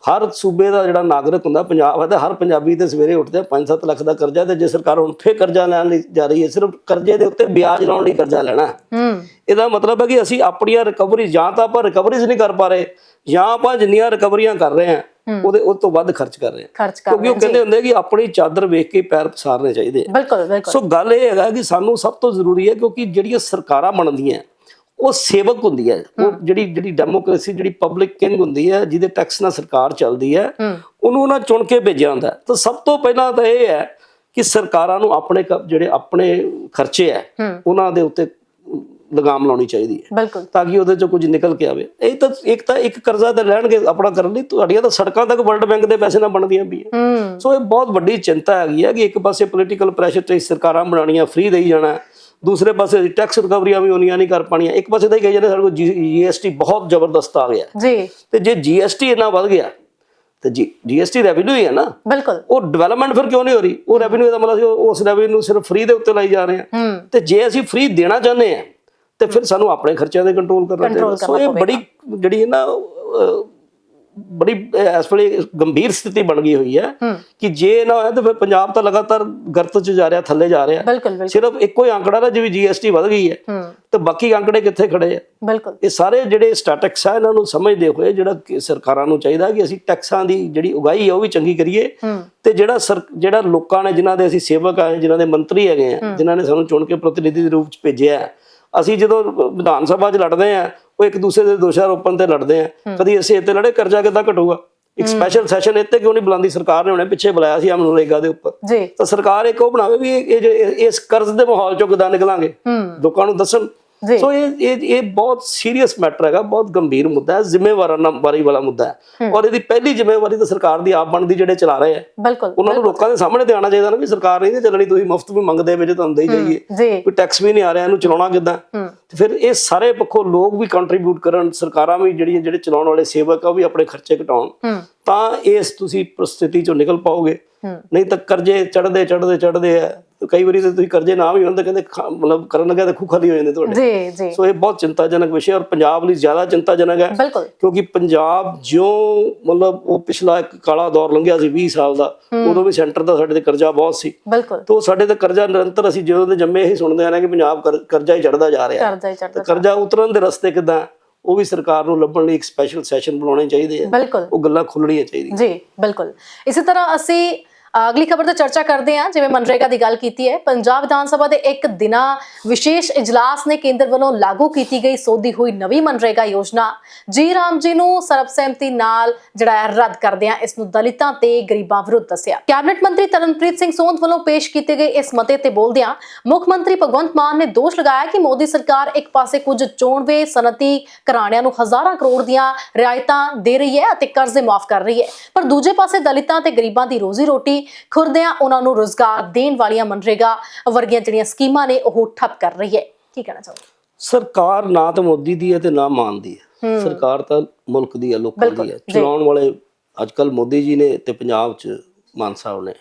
ਹਰ ਸੂਬੇ ਦਾ ਜਿਹੜਾ ਨਾਗਰਿਕ ਹੁੰਦਾ ਪੰਜਾਬ ਹੈ ਤੇ ਹਰ ਪੰਜਾਬੀ ਤੇ ਸਵੇਰੇ ਉੱਠਦੇ 5-7 ਲੱਖ ਦਾ ਕਰਜ਼ਾ ਤੇ ਜੇ ਸਰਕਾਰ ਹੁਣ ਫੇਰ ਕਰਜ਼ਾ ਲੈਣ ਲਈ ਜਾ ਰਹੀ ਹੈ ਸਿਰਫ ਕਰਜ਼ੇ ਦੇ ਉੱਤੇ ਵਿਆਜ ਲਾਉਣ ਲਈ ਕਰਜ਼ਾ ਲੈਣਾ ਇਹਦਾ ਮਤਲਬ ਹੈ ਕਿ ਅਸੀਂ ਆਪਣੀਆਂ ਰਿਕਵਰੀ ਜਾਂ ਤਾਂ ਆਪਾਂ ਰਿਕਵਰੀਜ਼ ਨਹੀਂ ਕਰ ਪਾ ਰਹੇ ਜਾਂ ਆਪਾਂ ਜਿੰਨੀਆਂ ਰਿਕਵਰੀਆਂ ਕਰ ਰਹੇ ਹਾਂ ਉਹਦੇ ਉਹ ਤੋਂ ਵੱਧ ਖਰਚ ਕਰ ਰਹੇ ਕਰ ਕਿਉਂਕਿ ਉਹ ਕਹਿੰਦੇ ਹੁੰਦੇ ਕਿ ਆਪਣੀ ਚਾਦਰ ਵੇਖ ਕੇ ਪੈਰ ਪਸਾਰਨੇ ਚਾਹੀਦੇ ਆ। ਬਿਲਕੁਲ ਬਿਲਕੁਲ। ਸੋ ਗੱਲ ਇਹ ਹੈਗਾ ਕਿ ਸਾਨੂੰ ਸਭ ਤੋਂ ਜ਼ਰੂਰੀ ਹੈ ਕਿਉਂਕਿ ਜਿਹੜੀਆਂ ਸਰਕਾਰਾਂ ਬਣਦੀਆਂ ਉਹ ਸੇਵਕ ਹੁੰਦੀ ਹੈ। ਉਹ ਜਿਹੜੀ ਜਿਹੜੀ ਡੈਮੋਕ੍ਰੇਸੀ ਜਿਹੜੀ ਪਬਲਿਕ ਕਿੰਗ ਹੁੰਦੀ ਹੈ ਜਿਹਦੇ ਟੈਕਸ ਨਾਲ ਸਰਕਾਰ ਚੱਲਦੀ ਹੈ ਉਹਨੂੰ ਉਹਨਾਂ ਚੁਣ ਕੇ ਭੇਜਿਆ ਹੁੰਦਾ। ਤਾਂ ਸਭ ਤੋਂ ਪਹਿਲਾਂ ਤਾਂ ਇਹ ਹੈ ਕਿ ਸਰਕਾਰਾਂ ਨੂੰ ਆਪਣੇ ਜਿਹੜੇ ਆਪਣੇ ਖਰਚੇ ਹੈ ਉਹਨਾਂ ਦੇ ਉੱਤੇ ਲਗਾਮ ਲਾਉਣੀ ਚਾਹੀਦੀ ਹੈ। ਤਾਂ ਕਿ ਉਹਦੇ ਚੋਂ ਕੁਝ ਨਿਕਲ ਕੇ ਆਵੇ। ਇਹ ਤਾਂ ਇੱਕ ਤਾਂ ਇੱਕ ਕਰਜ਼ਾ ਤਾਂ ਲੈਣਗੇ ਆਪਣਾ ਕਰਨ ਲਈ। ਤੁਹਾਡੀਆਂ ਤਾਂ ਸੜਕਾਂ ਤੱਕ ਵਰਲਡ ਬੈਂਕ ਦੇ ਪੈਸੇ ਨਾਲ ਬਣਦੀਆਂ ਪਈਆਂ ਹੂੰ। ਸੋ ਇਹ ਬਹੁਤ ਵੱਡੀ ਚਿੰਤਾ ਹੈਗੀ ਹੈ ਕਿ ਇੱਕ ਪਾਸੇ ਪੋਲੀਟੀਕਲ ਪ੍ਰੈਸ਼ਰ ਤੇ ਸਰਕਾਰਾਂ ਬਣਾਉਣੀਆਂ ਫ੍ਰੀ ਦੇਈ ਜਾਣਾ। ਦੂਸਰੇ ਪਾਸੇ ਟੈਕਸ ਰਿਕਵਰੀਆਂ ਵੀ ਉਹਨੀਆਂ ਨਹੀਂ ਕਰ ਪਾਣੀਆਂ। ਇੱਕ ਪਾਸੇ ਤਾਂ ਇਹ ਕਹੀ ਜਾਂਦੇ ਸਾਡੇ ਕੋਲ ਜੀਐਸਟੀ ਬਹੁਤ ਜ਼ਬਰਦਸਤ ਆ ਗਿਆ। ਜੀ। ਤੇ ਜੇ ਜੀਐਸਟੀ ਇੰਨਾ ਵੱਧ ਗਿਆ ਤੇ ਜੀ ਜੀਐਸਟੀ ਰੈਵਨਿਊ ਹੀ ਹੈ ਨਾ। ਬਿਲਕੁਲ। ਉਹ ਡਿਵੈਲਪਮੈਂਟ ਫਿਰ ਕਿਉਂ ਨਹੀਂ ਹੋ ਰਹੀ? ਉਹ ਰੈਵਨਿਊ ਦਾ ਮਤਲਬ ਅਸੀਂ ਉਸ ਰੈਵਨਿਊ ਨੂੰ ਸਿਰਫ ਫ੍ਰੀ ਦੇ ਉੱਤੇ ਲਾਈ ਜਾ ਰਹੇ ਹੂੰ। ਤੇ ਜੇ ਅਸੀਂ ਫ੍ਰੀ ਦੇਣਾ ਚਾਹੁੰਦੇ ਆ ਤੇ ਫਿਰ ਸਾਨੂੰ ਆਪਣੇ ਖਰਚਿਆਂ ਤੇ ਕੰਟਰੋਲ ਕਰਨਾ ਚਾਹੀਦਾ। ਸੋ ਇਹ ਬੜੀ ਜਿਹੜੀ ਹੈ ਨਾ ਬੜੀ ਇਸ ਵੇਲੇ ਗੰਭੀਰ ਸਥਿਤੀ ਬਣ ਗਈ ਹੋਈ ਹੈ ਕਿ ਜੇ ਨਾ ਹੋਇਆ ਤਾਂ ਫਿਰ ਪੰਜਾਬ ਤਾਂ ਲਗਾਤਾਰ ਗਰਤ 'ਚ ਜਾ ਰਿਹਾ ਥੱਲੇ ਜਾ ਰਿਹਾ। ਸਿਰਫ ਇੱਕੋ ਹੀ ਆંકੜਾ ਨਾ ਜਿਵੇਂ ਜੀਐਸਟੀ ਵਧ ਗਈ ਹੈ। ਤੇ ਬਾਕੀ ਆંકੜੇ ਕਿੱਥੇ ਖੜੇ ਆ? ਬਿਲਕੁਲ। ਇਹ ਸਾਰੇ ਜਿਹੜੇ ਸਟੈਟਿਕਸ ਆ ਇਹਨਾਂ ਨੂੰ ਸਮਝਦੇ ਹੋਏ ਜਿਹੜਾ ਸਰਕਾਰਾਂ ਨੂੰ ਚਾਹੀਦਾ ਕਿ ਅਸੀਂ ਟੈਕਸਾਂ ਦੀ ਜਿਹੜੀ ਉਗਾਈ ਹੈ ਉਹ ਵੀ ਚੰਗੀ ਕਰੀਏ। ਤੇ ਜਿਹੜਾ ਜਿਹੜਾ ਲੋਕਾਂ ਨੇ ਜਿਨ੍ਹਾਂ ਦੇ ਅਸੀਂ ਸੇਵਕ ਆਏ ਜਿਨ੍ਹਾਂ ਦੇ ਮੰਤਰੀ ਹੈਗੇ ਆ ਜਿਨ੍ਹਾਂ ਨੇ ਸਾਨੂੰ ਚੁਣ ਕੇ ਪ੍ਰਤੀਨਿਧੀ ਦੇ ਰੂਪ ਚ ਭੇਜਿਆ ਅਸੀਂ ਜਦੋਂ ਵਿਧਾਨ ਸਭਾ 'ਚ ਲੜਦੇ ਆ ਉਹ ਇੱਕ ਦੂਸਰੇ ਦੇ ਦੋਸ਼ਾਰੋਪਣ ਤੇ ਲੜਦੇ ਆ। ਕਦੀ ਅਸੀਂ ਇੱਥੇ ਲੜੇ ਕਰਜ਼ਾ ਕਿੱਦਾਂ ਘਟੂਗਾ? ਇੱਕ ਸਪੈਸ਼ਲ ਸੈਸ਼ਨ ਇੱਥੇ ਕਿਉਂ ਨਹੀਂ ਬੁਲਾਉਂਦੀ? ਸਰਕਾਰ ਨੇ ਹੁਣੇ ਪਿੱਛੇ ਬੁਲਾਇਆ ਸੀ ਅਮਨਰੇਗਾ ਦੇ ਉੱਪਰ। ਜੀ। ਤਾਂ ਸਰਕਾਰ ਇੱਕ ਉਹ ਬਣਾਵੇ ਵੀ ਇਹ ਇਸ ਕਰਜ਼ ਦੇ ਮਾਹੌਲ ਚੋਂ ਕਿੱਦਾਂ ਨਿਕਲਾਂਗੇ? ਲੋਕਾਂ ਨੂੰ ਦੱਸਣ। ਸੋ ਇਹ ਇਹ ਇਹ ਬਹੁਤ ਸੀਰੀਅਸ ਮੈਟਰ ਹੈਗਾ ਬਹੁਤ ਗੰਭੀਰ ਮੁੱਦਾ ਹੈ ਜ਼ਿੰਮੇਵਾਰਾਂ ਵਾਲਾ ਮੁੱਦਾ ਹੈ। ਔਰ ਇਹਦੀ ਪਹਿਲੀ ਜ਼ਿੰਮੇਵਾਰੀ ਤਾਂ ਸਰਕਾਰ ਦੀ ਆਪ ਬਣਦੀ ਜਿਹੜੇ ਚਲਾ ਰਹੇ ਆ। ਬਿਲਕੁਲ ਉਹਨਾਂ ਨੂੰ ਲੋਕਾਂ ਦੇ ਸਾਹਮਣੇ ਤੇ ਚਾਹੀਦਾ ਨਾ ਵੀ ਸਰਕਾਰ ਨਹੀਂ ਚੱਲਣੀ ਤੁਸੀਂ ਮੁਫਤ ਵੀ ਮੰਗਦੇ ਵਿੱਚ ਤੁਹਾਨੂੰ ਦੇਈ ਜਾਈਏ। ਕੋਈ ਟੈਕਸ ਵੀ ਨਹੀਂ ਆ ਰਿਹਾ ਇਹਨੂੰ ਚਲਾਉਣਾ ਕਿੱਦਾਂ? ਤੇ ਫਿਰ ਇਹ ਸਾਰੇ ਪੱਖੋਂ ਲੋਕ ਵੀ ਕੰਟਰੀਬਿਊਟ ਕਰਨ ਸਰਕਾਰਾਂ ਵੀ ਜਿਹੜੀਆਂ ਜਿਹੜੇ ਚਲਾਉਣ ਵਾਲੇ ਸੇਵਕ ਆ ਉਹ ਵੀ ਆਪਣੇ ਖਰਚੇ ਘਟਾਉਣ। ਤਾਂ ਇਸ ਤੁਸੀਂ ਪ੍ਰਸਥਿਤੀ ਚੋਂ ਨਿਕਲ ਪਾਓਗੇ। ਨਹੀਂ ਤਾਂ ਕਰਜ਼ੇ ਚੜਦੇ ਚੜਦੇ ਚੜਦੇ ਆ। ਤੇ ਕਈ ਵਾਰੀ ਤੇ ਤੁਸੀਂ ਕਰਜ਼ੇ ਨਾ ਵੀ ਹੁੰਦੇ ਕਹਿੰਦੇ ਖਾ- ਮਤਲਬ ਕਰਨ ਲੱਗਾ ਤਾਂ ਖੂ ਖਾਲੀ ਹੋ ਜਾਂਦੇ ਤੁਹਾਡੇ। ਜੀ ਜੀ। ਸੋ ਇਹ ਬਹੁਤ ਚਿੰਤਾਜਨਕ ਵਿਸ਼ੇ ਔਰ ਪੰਜਾਬ ਲਈ ਜ਼ਿਆਦਾ ਚਿੰਤਾਜਨਕ ਹੈ। ਕਿਉਂਕਿ ਪੰਜਾਬ ਜਿਉਂ ਮਤਲਬ ਉਹ ਪਿਛਲਾ ਇੱਕ ਕਾਲਾ ਦੌਰ ਲੰਘਿਆ ਸੀ 20 ਸਾਲ ਦਾ ਉਦੋਂ ਵੀ ਸੈਂਟਰ ਦਾ ਸਾਡੇ ਤੇ ਕਰਜ਼ਾ ਬਹੁਤ ਸੀ। ਬਿਲਕੁਲ। ਤੋਂ ਸਾਡੇ ਤੇ ਕਰਜ਼ਾ ਨਿਰੰਤਰ ਅਸੀਂ ਜਦੋਂ ਦੇ ਜੰਮੇ ਹੀ ਸੁਣਦੇ ਆ ਨਾ ਕਿ ਪੰਜਾਬ ਕਰ- ਕਰਜ਼ਾ ਹੀ ਚੜਦਾ ਜਾ ਰਿਹਾ। ਹੀ ਤੇ ਚੜਦਾ ਕਰਜ਼ਾ ਉਤਰਨ ਦੇ ਰਸਤੇ ਕਿਦਾਂ? ਉਹ ਵੀ ਸਰਕਾਰ ਨੂੰ ਲੱਭਣ ਲਈ ਇੱਕ ਸਪੈਸ਼ਲ ਸੈਸ਼ਨ ਬੁਲਾਉਣੇ ਚਾਹੀਦੇ ਆ। ਬਿਲਕੁਲ। ਉਹ ਗੱਲਾਂ ਖੁੱਲਣੀਆਂ ਚਾਹੀਦੀਆਂ। ਜੀ ਬਿਲਕੁਲ। ਇਸੇ ਤਰ੍ਹਾਂ ਅਸੀਂ ਅਗਲੀ ਖਬਰ ਤੇ ਚਰਚਾ ਕਰਦੇ ਹਾਂ, ਜਿਵੇਂ ਮਨਰੇਗਾ ਦੀ ਗੱਲ ਕੀਤੀ ਹੈ, ਪੰਜਾਬ ਵਿਧਾਨ ਸਭਾ ਦੇ ਇੱਕ ਦਿਨਾ ਵਿਸ਼ੇਸ਼ ਇਜਲਾਸ ਨੇ ਕੇਂਦਰ ਵੱਲੋਂ ਲਾਗੂ ਕੀਤੀ ਗਈ ਸੋਧੀ ਹੋਈ ਨਵੀਂ ਮਨਰੇਗਾ ਯੋਜਨਾ। ਜੀ ਰਾਮ ਜੀ ਨੂੰ ਸਰਬਸਹਿਮਤੀ ਨਾਲ ਜਿਹੜਾ ਹੈ ਰੱਦ ਕਰਦੇ ਆ ਇਸ ਨੂੰ ਦਲਿਤਾਂ ਤੇ ਗਰੀਬਾਂ ਵਿਰੁੱਧ ਦੱਸਿਆ। ਕੈਬਨਿਟ ਮੰਤਰੀ ਤਰਨਪ੍ਰੀਤ ਸਿੰਘ ਸੋਂਦ ਵੱਲੋਂ ਪੇਸ਼ ਕੀਤੇ ਗਏ ਇਸ ਮਤੇ ਤੇ ਬੋਲਦਿਆਂ ਮੁੱਖ ਮੰਤਰੀ ਭਗਵੰਤ ਮਾਨ ਨੇ ਦੋਸ਼ ਲਗਾਇਆ ਕਿ ਮੋਦੀ ਸਰਕਾਰ ਇੱਕ ਪਾਸੇ ਕੁਝ ਚੋਣਵੇਂ ਸਨਅਤੀ ਘਰਾਣਿਆਂ ਨੂੰ ਹਜ਼ਾਰਾਂ ਕਰੋੜ ਦੀਆਂ ਰਿਆਇਤਾਂ ਦੇ ਰਹੀ ਹੈ ਅਤੇ ਕਰਜ਼ੇ ਮਾਫ ਕਰ ਰਹੀ ਹੈ, ਪਰ ਦੂਜੇ ਪਾਸੇ ਦਲਿਤਾਂ ਤੇ ਗਰੀਬਾਂ ਦੀ ਰੋਜ਼ੀ ਰੋਟੀ ਖੁਰਦਿਆਂ ਉਹਨਾਂ ਨੂੰ ਰੋਜ਼ਗਾਰ ਦੇਣ ਵਾਲੀਆਂ ਮਨਰੇਗਾ ਵਰਗੀਆਂ ਜਿਹੜੀਆਂ ਸਕੀਮਾਂ ਨੇ ਉਹ ਠੱਪ ਕਰ ਰਹੀ ਹੈ। ਕੀ ਕਹਿਣਾ ਚਾਹੋਗੇ? ਸਰਕਾਰ ਨਾ ਤਾਂ ਮੋਦੀ ਦੀ ਹੈ ਤੇ ਨਾ ਮਾਨ ਦੀ ਹੈ। ਸਰਕਾਰ ਤਾਂ ਮੁਲਕ ਦੀ ਹੈ ਲੋਕਾਂ ਦੀ ਹੈ। ਚਲਾਉਣ ਵਾਲੇ ਅੱਜ ਕੱਲ ਮੋਦੀ ਜੀ ਨੇ ਤੇ ਪੰਜਾਬ 'ਚ ਮਾਨ ਸਾਹਿਬ ਨੇ।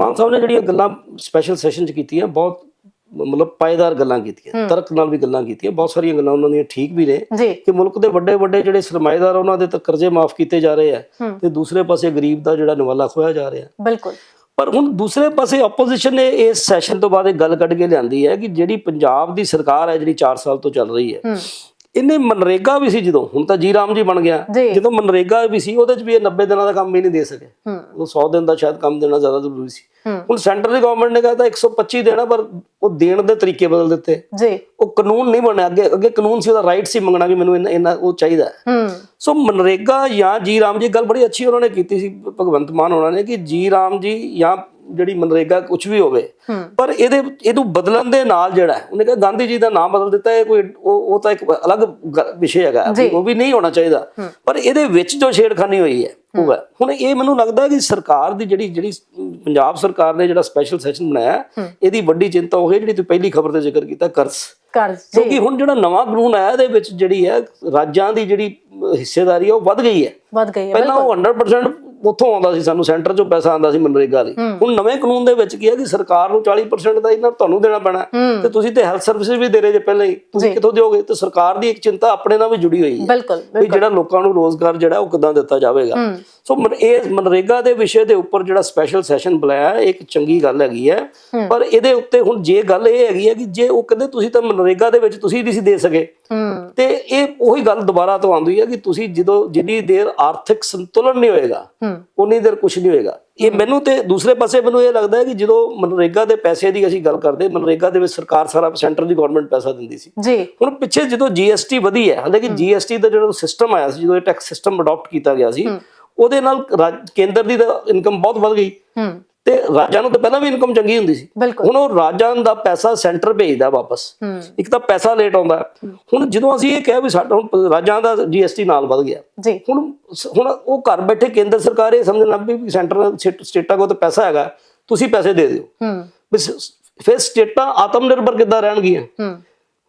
ਮਾਨ ਸਾਹਿਬ ਨੇ ਜਿਹੜੀਆਂ ਗੱਲਾਂ ਸਪੈਸ਼ਲ ਸੈਸ਼ਨ 'ਚ ਕੀਤੀਆਂ ਬਹੁਤ ਮਤਲਬ ਪਾਇਦਾਰ ਗੱਲਾਂ ਕੀਤੀਆਂ ਤਰਕ ਨਾਲ ਵੀ ਗੱਲਾਂ ਕੀਤੀਆਂ ਬਹੁਤ ਸਾਰੀਆਂ ਗੱਲਾਂ ਉਹਨਾਂ ਦੀਆਂ ਠੀਕ ਵੀ ਨੇ ਕਿ ਮੁਲਕ ਦੇ ਵੱਡੇ ਵੱਡੇ ਜਿਹੜੇ ਸਰਮਾਏਦਾਰ ਉਹਨਾਂ ਦੇ ਤਾਂ ਕਰਜ਼ੇ ਮਾਫ ਕੀਤੇ ਜਾ ਰਹੇ ਆ। ਤੇ ਦੂਸਰੇ ਪਾਸੇ ਗਰੀਬ ਦਾ ਜਿਹੜਾ ਨਿਵਾਲਾ ਖੋਇਆ ਜਾ ਰਿਹਾ। ਬਿਲਕੁਲ। ਪਰ ਹੁਣ ਦੂਸਰੇ ਪਾਸੇ ਆਪੋਜੀਸ਼ਨ ਨੇ ਇਸ ਸੈਸ਼ਨ ਤੋਂ ਬਾਅਦ ਇਹ ਗੱਲ ਕੱਢ ਕੇ ਲਿਆਂਦੀ ਹੈ ਕਿ ਜਿਹੜੀ ਪੰਜਾਬ ਦੀ ਸਰਕਾਰ ਹੈ ਜਿਹੜੀ 4 ਸਾਲ ਤੋਂ ਚੱਲ ਰਹੀ ਹੂੰ। ਇਹਨੇ ਮਨਰੇਗਾ ਵੀ ਸੀ ਜਦੋਂ ਹੁਣ ਤਾਂ ਜੀ ਰਾਮ ਜੀ ਬਣ ਗਿਆ। ਜਦੋਂ ਮਨਰੇਗਾ ਵੀ ਸੀ ਉਹਦੇ ਚ ਵੀ ਇਹ 90 ਦਿਨਾਂ ਦਾ ਕੰਮ ਵੀ ਨਹੀਂ ਦੇ ਸਕੇ। ਉਹ 100 ਦਿਨ ਦਾ ਸ਼ਾਇਦ ਕੰਮ ਦੇਣਾ ਜ਼ਿਆਦਾ ਜ਼ਰੂਰੀ ਸੀ। ਹੁਣ ਸੈਂਟਰ ਦੀ ਗਵਰਨਮੈਂਟ ਨੇ ਕਹਤਾ 125 ਦੇਣਾ ਪਰ ਉਹ ਦੇਣ ਦੇ ਤਰੀਕੇ ਬਦਲ ਦਿੱਤੇ। ਜੀ। ਉਹ ਕਾਨੂੰਨ ਨਹੀਂ ਬਣਿਆ ਅੱਗੇ ਅੱਗੇ ਕਾਨੂੰਨ ਸੀ ਉਹਦਾ ਰਾਈਟ ਸੀ ਮੰਗਣਾ ਕਿ ਮੈਨੂੰ ਇੰਨਾ ਉਹ ਚਾਹੀਦਾ ਸੋ ਮਨਰੇਗਾ ਜਾਂ ਜੀ ਰਾਮ ਜੀ ਗੱਲ ਬੜੀ ਅੱਛੀ ਉਹਨਾਂ ਨੇ ਕੀਤੀ ਸੀ ਭਗਵੰਤ ਮਾਨ ਉਹਨਾਂ ਨੇ ਕਿ ਜੀ ਰਾਮ ਜੀ ਜਾਂ ਜਿਹੜੀ ਮਨਰੇਗਾ ਕੁਝ ਵੀ ਹੋਵੇ ਪਰ ਇਹਦੇ ਇਹਨੂੰ ਬਦਲਣ ਦੇ ਨਾਲ ਜਿਹੜਾ ਉਹਨੇ ਕਿਹਾ ਗਾਂਧੀ ਜੀ ਦਾ ਨਾਮ ਬਦਲ ਦਿੱਤਾ ਇਹ ਕੋਈ ਉਹ ਤਾਂ ਇੱਕ ਅਲੱਗ ਵਿਸ਼ੇ ਹੈਗਾ ਉਹ ਵੀ ਨਹੀਂ ਹੋਣਾ ਚਾਹੀਦਾ। ਪਰ ਇਹਦੇ ਵਿੱਚ ਜੋ ਛੇੜਖਾਨੀ ਹੋਈ ਹੈ ਉਹ ਹੈ। ਹੁਣ ਇਹ ਮੈਨੂੰ ਲੱਗਦਾ ਕਿ ਸਰਕਾਰ ਦੀ ਜਿਹੜੀ ਜਿਹੜੀ ਪੰਜਾਬ ਸਰਕਾਰ ਨੇ ਜਿਹੜਾ ਸਪੈਸ਼ਲ ਸੈਸ਼ਨ ਬਣਾਇਆ ਇਹਦੀ ਵੱਡੀ ਚਿੰਤਾ ਉਹ ਹੈ ਜਿਹੜੀ ਤੁਸੀਂ ਪਹਿਲੀ ਖਬਰ ਤੇ ਜ਼ਿਕਰ ਕੀਤਾ ਕਰਜ਼। ਕਰ ਜੀ। ਕਿਉਂਕਿ ਹੁਣ ਜਿਹੜਾ ਨਵਾਂ ਕਾਨੂੰਨ ਆਇਆ ਇਹਦੇ ਵਿੱਚ ਜਿਹੜੀ ਹੈ ਰਾਜਾਂ ਦੀ ਜਿਹੜੀ ਹਿੱਸੇਦਾਰੀ ਉਹ ਵੱਧ ਗਈ ਹੈ। ਵੱਧ ਗਈ ਹੈ ਪਹਿਲਾਂ ਉਹ 100% ਉੱਥੋਂ ਆਉਂਦਾ ਸੀ ਸਾਨੂੰ ਸੈਂਟਰ ਚੋਂ ਪੈਸਾ ਆਉਂਦਾ ਸੀ ਮਨਰੇਗਾ ਲਈ ਹੁਣ ਨਵੇਂ ਕਾਨੂੰਨ ਦੇ ਵਿੱਚ ਕੀ ਹੈ ਕਿ ਸਰਕਾਰ ਨੂੰ 40% ਦਾ ਇਹਨਾਂ ਤੁਹਾਨੂੰ ਦੇਣਾ ਪੈਣਾ। ਤੇ ਤੁਸੀਂ ਤੇ ਹੈਲਥ ਸਰਵਿਸਿਜ਼ ਵੀ ਦੇ ਰਹੇ ਜੇ ਪਹਿਲਾਂ ਹੀ। ਤੁਸੀਂ ਕਿੱਥੋਂ ਦਿਓਗੇ? ਤੇ ਸਰਕਾਰ ਦੀ ਇੱਕ ਚਿੰਤਾ ਆਪਣੇ ਨਾਲ ਵੀ ਜੁੜੀ ਹੋਈ ਹੈ। ਬਿਲਕੁਲ ਜਿਹੜਾ ਲੋਕਾਂ ਨੂੰ ਰੋਜ਼ਗਾਰ ਜਿਹੜਾ ਉਹ ਕਿੱਦਾਂ ਦਿੱਤਾ ਜਾਵੇਗਾ। ਸੋ ਇਹ ਮਨਰੇਗਾ ਦੇ ਵਿਸ਼ੇ ਦੇ ਉੱਪਰ ਜਿਹੜਾ ਸਪੈਸ਼ਲ ਸੈਸ਼ਨ ਬੁਲਾਇਆ ਇੱਕ ਚੰਗੀ ਗੱਲ ਹੈਗੀ ਹੈ। ਪਰ ਇਹਦੇ ਉੱਤੇ ਹੁਣ ਜੇ ਗੱਲ ਇਹ ਹੈਗੀ ਹੈ ਕਿ ਜੇ ਉਹ ਕਹਿੰਦੇ ਤੁਸੀਂ ਤਾਂ ਮਨਰੇਗਾ ਦੇ ਵਿੱਚ ਤੁਸੀਂ ਨਹੀਂ ਸੀ ਦੇ ਸਕੇ। ਤੇ ਇਹ ਉਹੀ ਗੱਲ ਦੁਬਾਰਾ ਤੋਂ ਆਉਂਦੀ ਹੈ ਕਿ ਤੁਸੀਂ ਜਦੋਂ ਜਿੰਨੀ ਦੇਰ ਆਰਥਿਕ ਸੰਤੁਲਨ ਨਹੀਂ ਹੋਏਗਾ ਉਨੀ ਦੇਰ ਕੁਝ ਨਹੀਂ ਹੋਏਗਾ। ਇਹ ਮੈਨੂੰ ਤੇ ਦੂਸਰੇ ਪਾਸੇ ਮੈਨੂੰ ਇਹ ਲੱਗਦਾ ਹੈ ਕਿ ਜਦੋਂ ਮਨਰੇਗਾ ਦੇ ਪੈਸੇ ਦੀ ਅਸੀਂ ਗੱਲ ਕਰਦੇ ਮਨਰੇਗਾ ਦੇ ਵਿੱਚ ਸਰਕਾਰ ਸਾਰਾ ਸੈਂਟਰ ਦੀ ਗਵਰਨਮੈਂਟ ਪੈਸਾ ਦਿੰਦੀ ਸੀ। ਜੀ। ਹੁਣ ਪਿੱਛੇ ਜਦੋਂ ਜੀਐਸਟੀ ਵਧੀ ਹੈ ਹਾਲੇ ਕਿ ਜੀਐਸਟੀ ਦਾ ਜਿਹੜਾ ਸਿਸਟਮ ਆਇਆ ਸੀ ਜਦੋਂ ਇਹ ਟੈਕਸ ਸਿਸਟਮ ਅਡਾਪਟ ਕੀਤਾ ਗਿਆ ਸੀ ਉਹਦੇ ਨਾਲ ਕੇਂਦਰ ਦੀ ਤਾਂ ਇਨਕਮ ਬਹੁਤ ਵੱਧ ਗਈ। ਹੂੰ। ਤੇ ਰਾਜਾਂ ਨੂੰ ਤਾਂ ਪਹਿਲਾਂ ਵੀ ਇਨਕਮ ਚੰਗੀ ਹੁੰਦੀ ਸੀ। ਹੁਣ ਉਹ ਰਾਜਾਂ ਦਾ ਪੈਸਾ ਸੈਂਟਰ ਭੇਜਦਾ ਵਾਪਸ। ਹੂੰ। ਇੱਕ ਤਾਂ ਪੈਸਾ ਲੇਟ ਆਉਂਦਾ। ਹੁਣ ਜਦੋਂ ਅਸੀਂ ਇਹ ਕਿਹਾ ਵੀ ਸਾਡਾ ਹੁਣ ਰਾਜਾਂ ਦਾ ਜੀਐਸਟੀ ਨਾਲ ਵੱਧ ਗਿਆ। ਜੀ। ਹੁਣ ਹੁਣ ਉਹ ਘਰ ਬੈਠੇ ਕੇਂਦਰ ਸਰਕਾਰ ਇਹ ਸਮਝਣ ਲੱਗ ਪਈ ਸੈਂਟਰ ਸਟੇਟਾਂ ਕੋਲ ਤਾਂ ਪੈਸਾ ਹੈਗਾ। ਤੁਸੀਂ ਪੈਸੇ ਦੇ ਦਿਓ। ਫਿਰ ਸਟੇਟਾਂ ਆਤਮ ਨਿਰਭਰ ਕਿੱਦਾਂ ਰਹਿਣਗੀਆਂ? ਹੂੰ।